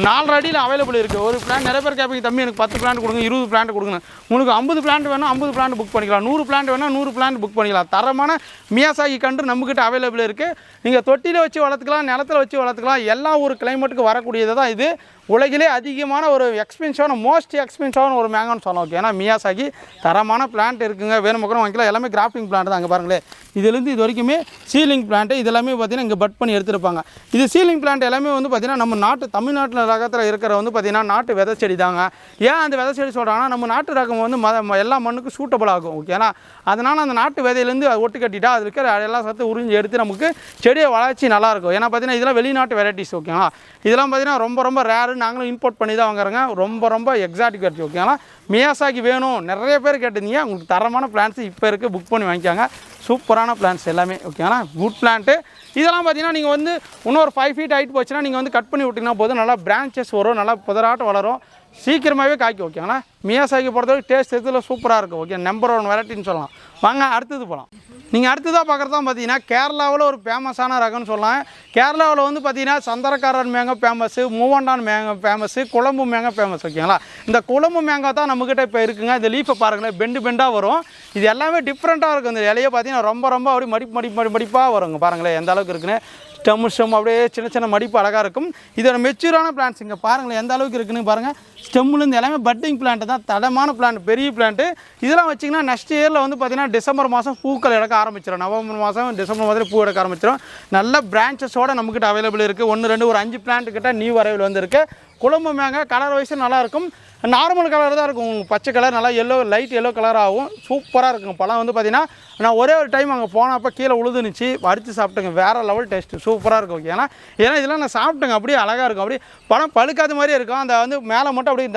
நாலு அடியில் அவைலபிள் இருக்குது ஒரு பிளான் நிறைய பேர் கேட்பீங்க தம்பி எனக்கு பத்து பிளான் கொடுங்க இருபது பிளான் கொடுங்க உங்களுக்கு ஐம்பது பிளான் வேணும் ஐம்பது பிளான் புக் பண்ணிக்கலாம். நூறு பிளான் வேணால் நூறு பிளான் புக் பண்ணிக்கலாம். தரமான மியாசாகி கன்று நம்மக்கிட்ட அவைலபிள் இருக்குது நீங்கள் தொட்டியில் வச்சு வளர்த்துக்கலாம் நிலத்தில் வச்சு வளர்த்துக்கலாம். எல்லா ஒரு கிளைமேட்டுக்கு வரக்கூடியது தான் இது. உலகிலே அதிகமான ஒரு எக்ஸ்பென்சிவான மோஸ்ட் எக்ஸ்பென்சிவான ஒரு மேங்கன்னு சொல்லலாம் ஓகே ஏன்னா மியாசாகி தரமான பிளான்ட் இருக்குங்க. வேணும் வாங்கிக்கலாம். எல்லாமே கிராஃப்டிங் பிளான்ட் தான் அங்கே பாருங்களேன். இதுலேருந்து இது வரைக்குமே சீலிங் பிளான்ட்டு இது எல்லாமே பார்த்தீங்கன்னா இங்கே பட் பண்ணி எடுத்துருப்பாங்க. இது சீலிங் பிளான்ட் எல்லாமே வந்து பார்த்திங்கன்னா நம்ம நாட்டு தமிழ்நாட்டில் ரகத்தில் இருக்கிற வந்து பார்த்தீங்கன்னா நாட்டு விதை செடி தாங்க. ஏன் அந்த விதை செடி சொல்கிறாங்கன்னா நம்ம நாட்டு ரகம் வந்து மத ம- எல்லா மண்ணுக்கும் சூட்டபிள் ஆகும் ஓகேனா அதனால் அந்த நாட்டு விதையிலேருந்து அது ஒட்டு கட்டிட்டால் அது இருக்கிற எல்லா சத்து உறிஞ்சி எடுத்து நமக்கு செடியை வளர்ச்சி நல்லாயிருக்கும் ஏன்னா பார்த்தீங்கன்னா இதெல்லாம் வெளிநாட்டு வெரைட்டிஸ் ஓகேங்களா இதெல்லாம் பார்த்தீங்கன்னா ரொம்ப ரொம்ப ரேரு நாங்களும் இம்போர்ட் பண்ணி தான் வாங்குறோங்க. ரொம்ப ரொம்ப எக்ஸாட்டிக் வெரைட்டி ஓகேங்களா மியாசாக்கி வேணும். நிறைய பேர் கேட்டிருந்தீங்க. உங்களுக்கு தரமான பிளான்ஸ் இப்போ இருக்குது புக் பண்ணி வாங்கிக்காங்க. சூப்பரான பிளான்ஸ் எல்லாமே ஓகேங்களா குட் பிளான்ட்டு இதெல்லாம் பார்த்தீங்கன்னா நீங்கள் வந்து இன்னொரு ஃபைவ் ஃபீட் ஹைட் போச்சுன்னா நீங்கள் வந்து கட் பண்ணி விட்டிங்கன்னா போதும். நல்லா பிரான்ச்சஸ் வரும் நல்லா புதராட்டம் வளரும். சீக்கிரமாகவே காய்க்கும் ஓகேங்களா மியாசாக்கி பொறுத்தவரைக்கும் டேஸ்ட் இதில் சூப்பராக இருக்கும் ஓகே நம்பர் ஒன் வெரைட்டின்னு சொல்லலாம். வாங்க அடுத்தது போகலாம் நீங்கள் அடுத்ததாக பார்க்குறது பார்த்தீங்கன்னா கேரளாவில் ஒரு ஃபேமஸான ரகம்னு சொல்லலாம். கேரளாவில் வந்து பார்த்தீங்கன்னா Chandrakaran mango famous Moovandan mango famous குழம்பு மேங்கோ ஃபேமஸ் ஓகேங்களா இந்த குழம்பு மேங்காய் தான் நம்மக்கிட்ட இப்போ இருக்குங்க. இந்த லீஃபை பாருங்களேன் பெண்டு பெண்டாக வரும். இது எல்லாமே டிஃப்ரெண்ட்டாக இருக்கும். இந்த இலையை பார்த்தீங்கன்னா ரொம்ப ரொம்ப அப்படியே மடிப்பு மடிப்பு மடி மடிப்பாக வருங்க. பாருங்களேன் எந்த அளவுக்கு இருக்குன்னு. ஸ்டெம் ஸ்டெம் அப்படியே சின்ன சின்ன மடிப்பு அழகாக இருக்கும். இதோட மெச்சூரான பிளான்ஸ் இங்கே பாருங்களேன். எந்த அளவுக்கு இருக்குன்னு பாருங்கள் ஸ்டெம்முலேருந்து எல்லாமே பட்டிங் பிளான்ட் தான். தடமான பிளான்ட் பெரிய பிளான்ட்டு இதெல்லாம் வச்சிங்கன்னா நெக்ஸ்ட் இயரில் வந்து பார்த்தீங்கன்னா டிசம்பர் மாதம் பூக்கள் எடுக்க ஆரம்பிச்சிடும் நவம்பர் மாதம் டிசம்பர் மாதம் பூ எடுக்க ஆரம்பிச்சிடும் நல்ல பிரான்ச்சஸோடு நம்மக்கிட்ட அவைலபிள் இருக்குது ஒன்று ரெண்டு ஒரு அஞ்சு பிளான்ட் கிட்ட நியூ அரைவில் வந்துருக்கு. குழம்பு மேங்க கலர் வைஸும் நல்லாயிருக்கும் நார்மல் கலர் தான் இருக்கும். பச்சை கலர் நல்லா எல்லோ லைட் எல்லோ கலராகவும் சூப்பராக இருக்கும். பழம் வந்து பார்த்தீங்கன்னா நான் ஒரே ஒரு டைம் அங்கே போனப்போ கீழே உழுதுனுச்சு. அடித்து சாப்பிட்டேங்க. வேறு லெவல் டேஸ்ட்டு சூப்பராக இருக்கும். ஏன்னா ஏன்னா இதெல்லாம் நான் சாப்பிட்டேங்க. அப்படியே அழகாக இருக்கும். அப்படியே பழம் பழுக்காத மாதிரியே இருக்கும். அந்த வந்து மேலே மட்டும் அப்படியே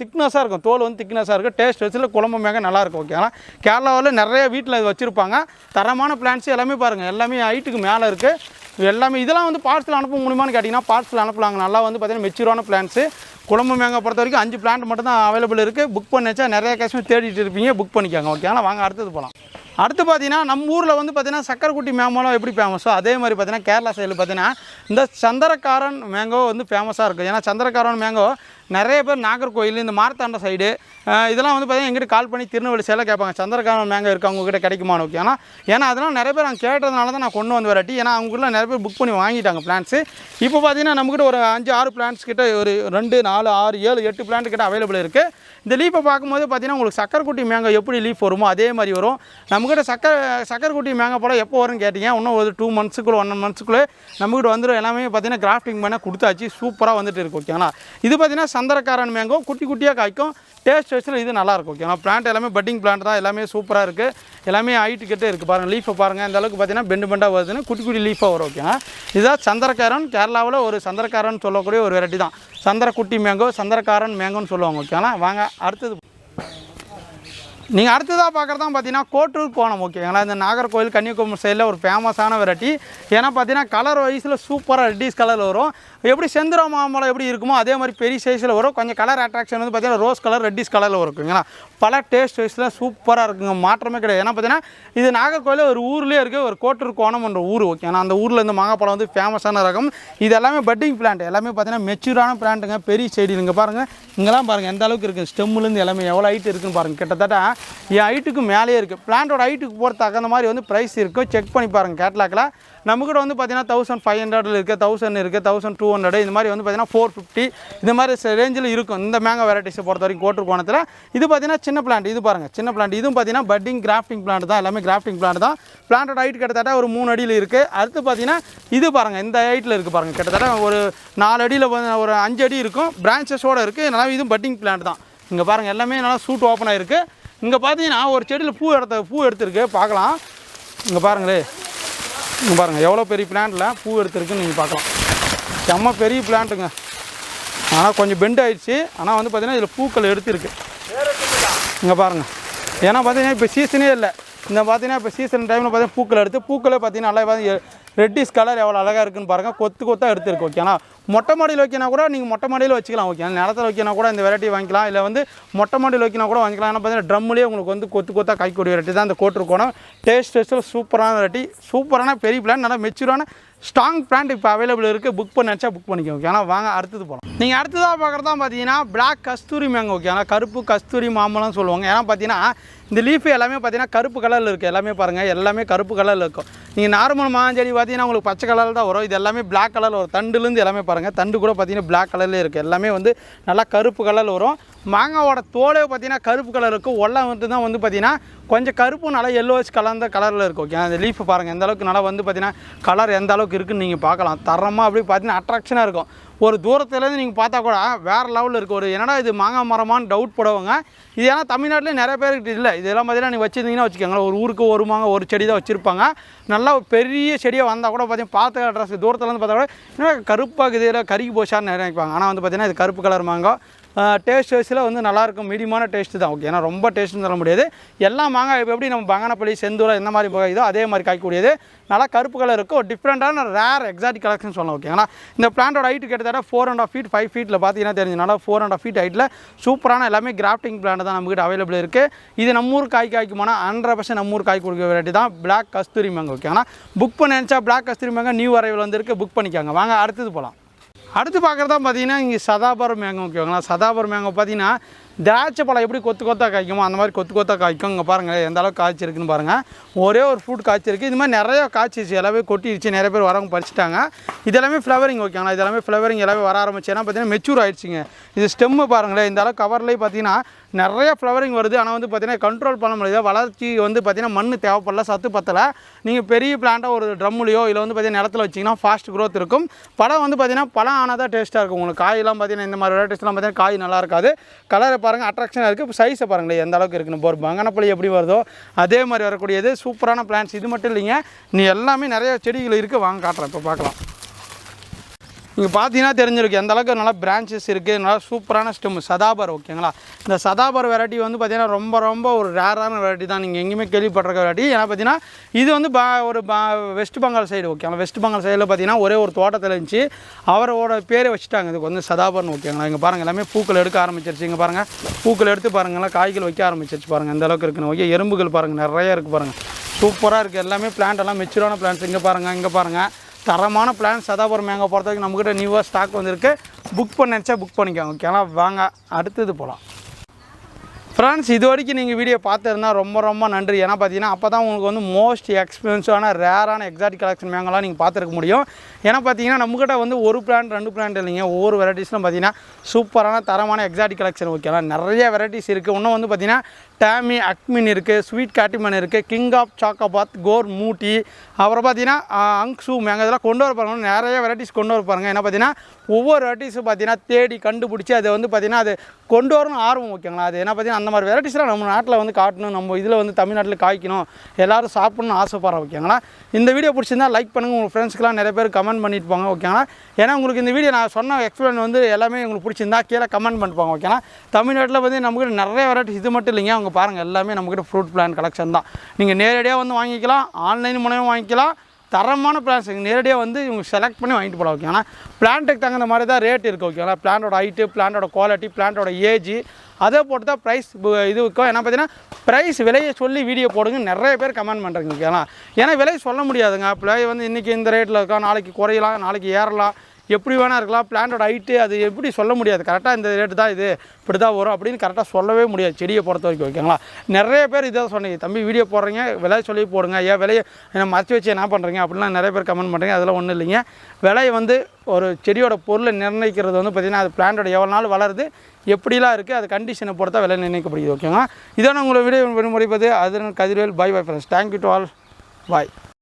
திக்னஸாக இருக்கும். தோல் வந்து திக்னஸாக இருக்கும். டேஸ்ட் வச்சு குழம்பு மேக நல்லாயிருக்கும் ஓகேங்களா கேரளாவில் நிறைய வீட்டில் இது வச்சுருப்பாங்க. தரமான பிளான்ஸ் எல்லாமே பாருங்கள் எல்லாமே ஹைட்டுக்கு மேலே இருக்குது எல்லாமே இதெல்லாம் வந்து பார்சல் அனுப்ப முடியுமான்னு கேட்டிங்கன்னா பார்சல் அனுப்பலாங்க. நல்லா வந்து பார்த்தீங்கன்னா மெச்சூரான பிளான்ஸு குழம்பு மேங்கா பொறுத்த வரைக்கும் அஞ்சு பிளான்ட் மட்டும் தான் அவைலபிள் இருக்குது புக் பண்ணிச்சா நிறைய கேஷ்மே தேடிட்டு இருப்பீங்க புக் பண்ணிக்கோங்க ஓகேங்களா வாங்க அடுத்தது போகலாம் அடுத்து பார்த்தீங்கன்னா நம்ம ஊரில் வந்து பார்த்தீங்கன்னா சக்கரக்குட்டி மேங்கோலாம் எப்படி ஃபேமஸோ அதே மாதிரி பார்த்தீங்கன்னா கேரளா சைடில் பார்த்தீங்கன்னா இந்த சந்திரக்காரன் மேங்கோ வந்து ஃபேமஸாக இருக்கும் ஏன்னா சந்திரக்காரன் மேங்கோ நிறைய பேர் நாகர்கோயில் இந்த மார்த்தாண்ட சைடு இதெல்லாம் வந்து பார்த்தீங்கன்னா எங்கிட்ட கால் பண்ணி திருநெல்வேலி சேலை கேட்பாங்க. சந்திரகாரன் மேங்கோ இருக்குது அவங்ககிட்ட கிடைக்குமான்னு ஓகே ஏன்னா ஏன்னா அதெல்லாம் நிறைய பேர் அங்கே கேட்டதுனால தான் நான் கொண்டு வந்து வராட்டி ஏன்னா அவங்ககிட்ட நிறைய பேர் புக் பண்ணி வாங்கிட்டாங்க பிளான்ஸு இப்போ பார்த்தீங்கன்னா நம்மக்கிட்ட ஒரு அஞ்சு ஆறு பிளான்ஸ் கிட்ட ஒரு ரெண்டு நாலு ஆறு ஏழு எட்டு பிளான்ட் கிட்ட அவைலபிள் இருக்குது இந்த லீஃபை பார்க்கும்போது பார்த்தீங்கன்னா உங்களுக்கு சக்கரக்குட்டி மேங்கோ எப்படி லீஃப் வருமோ அதே மாதிரி வரும். நம்மக்கிட்ட சக்கரை சக்கரைக்குட்டி மேங்க போல் எப்போ வரும்னு கேட்டிங்க? இன்னும் ஒரு டூ மந்த்ஸுக்குள்ளே ஒன் மந்த்ஸுக்குள்ளே நம்மக்கிட்ட வந்துடும் எல்லாமே பார்த்தீங்கன்னா கிராஃப்டிங் பண்ண கொடுத்தாச்சு. சூப்பராக வந்துட்டு இருக்கு ஓகேங்களா இது பார்த்தீங்கன்னா சந்தரக்காரன் மேங்கோ குட்டி குட்டியாக காய்க்கும். டேஸ்ட் வச்சில் இது நல்லா இருக்கும் ஓகேங்களா பிளான்ட் எல்லாமே பட்டிங் பிளான்ட் தான். எல்லாமே சூப்பராக இருக்குது எல்லாமே ஹைட்டு கிட்டே இருக்குது பாருங்கள் லீஃபை பாருங்கள் இந்த அளவுக்கு பார்த்தீங்கன்னா பெண்டு பெண்டாக வருதுன்னு குட்டி குட்டி லீஃபாக வரும் ஓகேங்களா இதுதான் சந்திரக்காரன் கேரளாவில் ஒரு சந்திரக்காரன் சொல்லக்கூடிய ஒரு வெரைட்டி தான். சந்திரக்குட்டி மேங்கோ சந்திரக்காரன் மேங்கோன்னு சொல்லுவாங்க ஓகேங்களா வாங்க அடுத்தது நீங்கள் அடுத்ததாக பார்க்குறது தான் பார்த்தீங்கன்னா கோட்டூர் கோணம் ஓகேங்களா இந்த நாகர்கோவில் கன்னியாகுமரி சைடில் ஒரு ஃபேமஸான வெரைட்டி ஏன்னா பார்த்தீங்கன்னா கலர் வைஸில் சூப்பராக ரெட்டிஸ் கலரில் வரும். எப்படி செந்துரா மாம்பழம் எப்படி இருக்குமோ அதே மாதிரி பெரிய சைஸில் வரும். கொஞ்சம் கலர் அட்ராக்ஷன் வந்து பார்த்தீங்கன்னா ரோஸ் கலர் ரெட்டிஸ் கலரில் இருக்குங்களா? பல டேஸ்ட் வைஸில் சூப்பராக இருக்குங்க. மாற்றமே கிடையாது. ஏன்னா பார்த்தீங்கன்னா இது நாகர்கோவில் ஒரு ஊர்லேயே இருக்குது ஒரு கோட்டூர் கோணம்ன்ற ஊர் ஊர் ஓகேங்களா அந்த ஊரில் இந்த மாங்காப்பழம் வந்து ஃபேமஸான ரகம். இது எல்லாமே பட்டிங் பிளான்ட் எல்லாமே பார்த்தீங்கன்னா மெச்சூரான பிளான்ட்டுங்க பெரிய செடி இங்கே பாருங்கள் இங்கெல்லாம் பாருங்கள் எந்த அளவுக்கு இருக்குது ஸ்டெம்முலேருந்து எல்லாமே எவ்வளோ ஹைட் இருக்குன்னு பாருங்கள் கிட்டத்தட்ட என் ஹைட்டுக்கு மேலேயே இருக்குது பிளான்ட்டோட ஹைட்டுக்கு போகிற தகுந்த மாதிரி வந்து ப்ரைஸ் இருக்கும் செக் பண்ணி பாருங்கள் கேட்லாக்கில் நம்மக்கிட்ட வந்து பார்த்தீங்கன்னா தௌசண்ட் ஃபைவ் ஹண்ட்ரட்ல இருக்குது தௌசண்ட் இருக்குது தௌசண்ட் டூ ஹண்ட்ரட் இந்த மாதிரி வந்து பார்த்தீங்கன்னா ஃபோர் ஃபிஃப்டி இந்த மாதிரி ரேஞ்சில் இருக்கும். இந்த மேங்கோ வெரைட்டிஸை பொறுத்த வரைக்கும் கோட்டூர் கோணத்தில். இது பார்த்தீங்கன்னா சின்ன பிளான்ட் இது பாருங்கள் சின்ன பிளான்ட் இதுவும் பார்த்தீங்கன்னா பட்டிங் கிராஃப்டிங் பிளான்ட் தான் எல்லாமே கிராஃப்டிங் பிளான்ட் தான். பிளான்டோட ஹைட் கிட்டத்தட்ட ஒரு மூணு அடியில் இருக்குது அடுத்து பார்த்தீங்கன்னா இது பாருங்கள் இந்த ஹைட்டில் இருக்குது பாருங்கள் கிட்டத்தட்ட ஒரு நாலு அடியில் ஒரு அஞ்சு அடி இருக்கும். பிரான்ச்சஸோடு இருக்குது நல்லா இதுவும் பட்டிங் பிளான்ட் தான். இங்கே பாருங்கள் எல்லாமே நல்லா சூட் ஓப்பன் ஆகிருக்கு இங்கே பார்த்தீங்கன்னா ஒரு செடியில் பூ எடுத்த பூ எடுத்துருக்கு பார்க்கலாம். இங்கே பாருங்களே. பாருங்கள் எவ்வளோ பெரிய பிளான்ட்டில் பூ எடுத்துருக்குன்னு நீங்கள் பார்க்கலாம். செம்ம பெரிய பிளான்ட்டுங்க ஆனால் கொஞ்சம் பெண்ட் ஆகிடுச்சு ஆனால் வந்து பார்த்திங்கன்னா இதில் பூக்கள் எடுத்திருக்கு. இங்கே பாருங்கள் ஏன்னா பார்த்தீங்கன்னா இப்போ சீசனே இல்லை. இந்த பார்த்தீங்கன்னா இப்போ சீசன் டைமில் பார்த்தீங்கன்னா பூக்கள் எடுத்து பூக்களை பார்த்தீங்கன்னா நல்லா பார்த்து ரெட்டிஸ் கலர் எவ்வளோ அழகாக இருக்குன்னு பாருங்கள் கொத்து கொத்தாக எடுத்துருக்கு ஓகேனா மொட்டை மாடியில் வைக்கினா கூட நீங்கள் மொட்டை மாடியில் வச்சுக்கலாம் ஓகே நிலத்தில் வைக்கினா கூட இந்த வெரைட்டி வாங்கிக்கலாம். இல்லை வந்து மொட்டை மாடியில் வைக்கினா கூட வாங்கிக்கலாம். ஏன்னா பார்த்தீங்கன்னா ட்ரம்லேயே உங்களுக்கு வந்து கொத்து கொத்தாக காய்க்கூடிய வெரைட்டி தான் இந்த கோட்டிருக்கோம் டேஸ்ட் டேஸ்ட்டில் சூப்பரான வெரைட்டி சூப்பரான பெரிய பிளான் நல்லா மெச்சூரான ஸ்ட்ராங் பிளான்ட் இப்போ அவைலபிள் இருக்குது புக் பண்ணி நினச்சா புக் பண்ணிக்கோ ஓகே ஆனால் வாங்க அடுத்தது போகலாம் நீங்கள் அடுத்ததாக பார்க்குறது தான் பார்த்தீங்கன்னா பிளாக் கஸ்தூரி மேங்க ஓகே ஆனால் கருப்பு கஸ்தூரி மாம்பழம் சொல்லுவாங்க. ஏன்னா பார்த்தீங்கன்னா இந்த லீஃப் எல்லாமே பார்த்தீங்கன்னா கருப்பு கலரில் இருக்குது எல்லாமே பாருங்கள் எல்லாமே கருப்பு கலரில் இருக்கும். நீங்கள் நார்மல் மாஞ்செடி பார்த்தீங்கன்னா உங்களுக்கு பச்சை கலரில் தான் வரும். இது எல்லாமே பிளாக் கலரில் வரும். தண்டுலேருந்து எல்லாமே பாருங்கள் தண்டு கூட பார்த்தீங்கன்னா பிளாக் கலர்லேயே இருக்குது எல்லாமே வந்து நல்லா கருப்பு கலரில் வரும். மாங்காவோட தோலே பார்த்தீங்கன்னா கருப்பு கலர் இருக்கும். ஒல்லை வந்து தான் வந்து பார்த்தீங்கன்னா கொஞ்சம் கருப்பு நல்லா எல்லோஸ் கலந்த கலரில் இருக்கும். ஓகே அந்த லீஃப் பாருங்கள் எந்த அளவுக்கு நல்லா வந்து பார்த்திங்கன்னா கலர் எந்த அளவுக்கு இருக்குன்னு நீங்கள் பார்க்கலாம். தரமாக அப்படி பார்த்தீங்கன்னா அட்ராக்ஷனாக இருக்கும். ஒரு தூரத்துலேருந்து நீங்கள் பார்த்தா கூட வேறு லெவலில் இருக்குது ஒரு என்னடா இது மாங்காய் மரமான்னு டவுட் போடுவாங்க இது ஏன்னா தமிழ்நாட்டில் நிறைய பேருக்கு இல்லை. இதெல்லாம் பார்த்தீங்கன்னா நீங்கள் வச்சுருந்தீங்கன்னா வச்சுக்கோங்களேன். ஒரு ஊருக்கு ஒரு மாங்காய் ஒரு செடி தான் வச்சுருப்பாங்க. நல்லா பெரிய செடியாக வந்தால் கூட பார்த்தீங்கன்னா பார்த்து அட்ரஸ் தூரத்துலேருந்து பார்த்தா கூட என்ன கருப்பாக இதில் கருகி போச்சான்னு நினைப்பாங்க. ஆனால் வந்து பார்த்தீங்கன்னா இது கருப்பு கலர் மாங்காய் டேஸ்ட் வைஸில் வந்து நல்லாயிருக்கும். மீடியமான டேஸ்ட்டு தான் ஓகே ஏன்னா ரொம்ப டேஸ்ட்னு சொல்ல முடியாது. எல்லா மாங்காய் இப்போ எப்படி நம்ம பங்கனப்பள்ளி செந்தூரம் இந்த மாதிரி இதோ அதே மாதிரி காய்க்கூடியது நல்லா கருப்பு கலர் இருக்கும். ஒரு டிஃப்ரெண்ட்டான ரேர் எக்ஸாட்டிக் கலெக்ஷன் சொல்லலாம் ஓகே ஏன்னா இந்த பிளான்டோட ஹைட்டு கிட்டத்தட்ட four and half feet five ஃபீட்டில் பார்த்தீங்கன்னா தெரிஞ்சனால ஃபோர் அண்ட் ஆஃப் ஃபீட் ஹைட்டில் சூப்பரான எல்லாமே கிராஃப்டிங் பிளான் தான் நம்மகிட்ட அவைலபிள் இருக்குது இது நம்ம ஊர் காய் காய்க்குமானா ஹண்ட்ரட் பர்சன்ட் நம்ம ஊர் காய் கொடுக்க வெரைட்டி தான். பிளாக் கஸ்தூரி மேங்க ஓகே ஆனால் புக் பண்ண நினச்சா black Kasturi mango new arrival வந்துருக்கு. புக் பண்ணிக்காங்க. வாங்க அடுத்தது போகலாம் அடுத்து பார்க்குறதா பார்த்தீங்கன்னா இங்கே சதாபுரம் மேங்கோ ஓகேங்களா சதாபுரம் மேங்கோ பார்த்தீங்கன்னா திராட்சை பழம் எப்படி கொத்து கொத்தாக காய்க்குமோ அந்த மாதிரி கொத்து கொத்தாக காய்க்கும் இங்கே பாருங்கள் எந்த அளவுக்கு காய்ச்சிருக்குன்னு பாருங்கள் ஒரே ஒரு ஃப்ரூட் காய்ச்சிருக்கு இது மாதிரி நிறையா காய்ச்சிச்சு எல்லாமே கொட்டிடுச்சு நிறைய பேர் வரவங்க பறிச்சிட்டாங்க. இதெல்லாமே ஃப்ளவரிங் ஓகேங்களா இதெல்லாமே ஃப்ளவரிங் எல்லாமே வர ஆரம்பிச்சு ஏன்னா பார்த்தீங்கன்னா மெச்சூர் ஆயிடுச்சுங்க. இது ஸ்டெம்மு பாருங்களேன். இந்த அளவுக்கு கவர்லேயே பார்த்தீங்கன்னா நிறைய ஃப்ளவரிங் வருது. ஆனால் வந்து பார்த்தீங்கன்னா கண்ட்ரோல் பண்ண முடியாது வளர்ச்சி வந்து பார்த்தீங்கன்னா மண் தேவைப்படல. சத்து பத்தலை. நீங்கள் பெரிய பிளான்ட்டாக ஒரு ட்ரம்லையோ இல்லை வந்து பார்த்தீங்கன்னா நிலத்தில் வச்சிங்கன்னா ஃபாஸ்ட் க்ரோத் இருக்கும். பழம் வந்து பார்த்தீங்கன்னா பழம் ஆனால் தான் டேஸ்ட்டாக இருக்கும். உங்களுக்கு காயெல்லாம் பார்த்தீங்கன்னா இந்த மாதிரி வெரைட்டிஸ்லாம் பார்த்தீங்கன்னா காய் நல்லா இருக்காது. கலரை பாருங்கள் அட்ராக்ஷனாக இருக்குது இப்போ சைஸை பாருங்களேன் எந்த அளவுக்கு இருக்குன்னு. ஒரு பங்கனப்பள்ளி எப்படி வருதோ அதே மாதிரி வரக்கூடியது சூப்பரான பிளான்ஸ் இது மட்டும் இல்லைங்க நீ எல்லாமே நிறைய செடிகள் இருக்குது வாங்க காட்டுறேன். இப்போ பார்க்கலாம். இங்கே பார்த்தீங்கன்னா தெரிஞ்சிருக்கு. எந்த அளவுக்கு நல்லா பிரான்ச்சஸ் இருக்குது நல்லா சூப்பரான ஸ்டெம் சதாபர் ஓகேங்களா? இந்த சதாபர் வெரைட்டி வந்து பார்த்தீங்கன்னா ரொம்ப ரொம்ப ஒரு ரேரான வெரைட்டி தான். நீங்கள் எங்கேயுமே கேள்விப்பட்டிருக்க வெரைட்டி ஏன்னா பார்த்தீங்கன்னா இது வந்து பா ஒரு பா வெஸ்ட் பெங்கால் சைடு ஓகேங்களா? வெஸ்ட் பெங்கால் சைடில் பார்த்தீங்கன்னா ஒரே ஒரு தோட்டத்தில் இருந்துச்சு. அவரோட பேரை வச்சுட்டாங்க. இதுக்கு வந்து சதாபர்னு ஓகேங்களா? இங்கே பாருங்கள் எல்லாமே பூக்கள் எடுக்க ஆரம்பிச்சிருச்சு. இங்கே பாருங்கள் பூக்கள் எடுத்து பாருங்களேன் காய்கள் வைக்க ஆரம்பிச்சிருச்சு பாருங்கள் எந்த அளவுக்கு இருக்குன்னு. ஓகே எறும்புகள் பாருங்கள் நிறையா இருக்குது பாருங்கள் சூப்பராக இருக்குது எல்லாமே பிளான்ட் எல்லாம் மெச்சூரான பிளான்ஸ் இங்கே பாருங்கள் இங்கே பாருங்கள் தரமான பிளான் சதாபுரம் மேங்கோ பொறுத்த வரைக்கும் நம்மக்கிட்ட நியூவாக ஸ்டாக் வந்திருக்கு. புக் பண்ண நினச்சா புக் பண்ணிக்கோங்க ஓகேங்களா வாங்க அடுத்தது போகலாம் ஃப்ரெண்ட்ஸ் இது வரைக்கும் நீங்கள் வீடியோ பார்த்துருந்தா ரொம்ப ரொம்ப நன்றி. ஏன்னா பார்த்தீங்கன்னா அப்போ தான் உங்களுக்கு வந்து மோஸ்ட் எக்ஸ்பென்சிவான ரேரான எக்ஸாட்டிக் கலெக்ஷன் மேங்கெல்லாம் நீங்கள் பார்த்துருக்க முடியும். ஏன்னா பார்த்தீங்கன்னா நம்மக்கிட்ட வந்து ஒரு பிளான்ட் ரெண்டு பிளான்ட் இல்லைங்க. ஒவ்வொரு வெரைட்டிஸ்லாம் பார்த்தீங்கன்னா சூப்பரான தரமான எக்ஸாட்டிக் கலெக்ஷன் ஓகேங்களா நிறைய வெரைட்டிஸ் இருக்குது இன்னும் வந்து பார்த்தீங்கன்னா டேமி அக்மின் இருக்குது ஸ்வீட் காட்டிமன் இருக்குது கிங் ஆஃப் சாக்கோபாத் கோர் மூட்டி அப்புறம் பார்த்தீங்கன்னா அங்க்ஸூ மேங்க இதெல்லாம் கொண்டு வர பாருங்க. நிறைய வெரைட்டிஸ் கொண்டு வர பாருங்க. என்ன பார்த்தீங்கன்னா ஒவ்வொரு வெரைட்டிஸும் பார்த்தீங்கன்னா தேடி கண்டுபிடிச்சி அதை வந்து பார்த்தீங்கன்னா அது கொண்டு வரணும் ஆர்வம் ஓகேங்களா அது என்ன பார்த்தீங்கன்னா அந்த மாதிரி வெரைட்டிஸ்லாம் நம்ம நாட்டில் வந்து காட்டணும் நம்ம இதில் வந்து தமிழ்நாட்டில் காய்க்கணும் எல்லோரும் சாப்பிட்ணும்னு ஆசைப்படுறோம் ஓகேங்களா இந்த வீடியோ பிடிச்சிருந்தா லைக் பண்ணுங்கள் உங்கள் ஃப்ரெண்ட்ஸ்க்குலாம் நிறைய பேர் கமெண்ட் பண்ணிட்டு போங்க ஓகேங்களா ஏன்னா உங்களுக்கு இந்த வீடியோ நான் சொன்ன எக்ஸ்பிளைன் வந்து எல்லாமே உங்களுக்கு பிடிச்சிருந்தா கீழே கமெண்ட் பண்ணிப்பாங்க ஓகேங்களா தமிழ்நாட்டில் வந்து நமக்கு நிறைய வெரைட்டிஸ் இது மட்டும் இல்லைங்க. அவங்க பாருங்கள் எல்லாமே நம்மக்கிட்ட ஃப்ரூட் பிளான் கலெக்ஷன் தான். நீங்கள் நேரடியாக வந்து வாங்கிக்கலாம் ஆன்லைன் மூலமாக வாங்கிக்கலாம் தரமான பிளான்ஸ் நேரடியாக வந்து இவங்க செலக்ட் பண்ணி வாங்கிட்டு போகலாம் ஓகே ஆனால் பிளான்ட்டுக்கு தகுந்த மாதிரி தான் ரேட் இருக்குது ஓகேங்களா பிளான்ட்டோட ஹைட்டு பிளான்ட்டோட குவாலிட்டி பிளான்ட்டோட ஏஜ் அதை போட்டு தான் ப்ரைஸ் இது இருக்கும் ஏன்னா பார்த்தீங்கன்னா ப்ரைஸ் விலையை சொல்லி வீடியோ போடுங்க நிறைய பேர் கமெண்ட் பண்ணுறீங்க ஓகேங்களா ஏன்னா விலை சொல்ல முடியாதுங்க. பிள்ளை வந்து இன்றைக்கி இந்த ரேட்டில் இருக்கா நாளைக்கு குறையலாம் நாளைக்கு ஏறலாம். எப்படி வேணா இருக்கலாம் பிளான்டோட ஹைட்டு அது எப்படி சொல்ல முடியாது. கரெக்டாக இந்த ரேட்டு தான் இது. இப்படி தான் வரும் அப்படின்னு கரெக்டாக சொல்லவே முடியாது. செடியை பொறுத்த வரைக்கும் ஓகேங்களா நிறைய பேர் இதை சொன்னீங்க. தம்பி வீடியோ போடுறீங்க விலை சொல்லி போடுங்க. ஏன் விலையை என்ன மறைச்சி வச்சு என்ன பண்ணுறீங்க அப்படிலாம் நிறைய பேர் கமெண்ட் பண்ணுறீங்க அதெல்லாம் ஒன்றும் இல்லைங்க. விலையை வந்து ஒரு செடியோட பொருளை நிர்ணயிக்கிறது வந்து பார்த்திங்கன்னா அது பிளான்டோட எவ்வளோ நாள் வளருது எப்படிலாம் இருக்குது அது கண்டிஷனை பொறுத்தா விலை நிர்ணயிக்கப்படுது ஓகேங்களா இதான உங்களை வீடியோ முடிப்பது அது Kathirvel. Bye bye friends thank you to all bye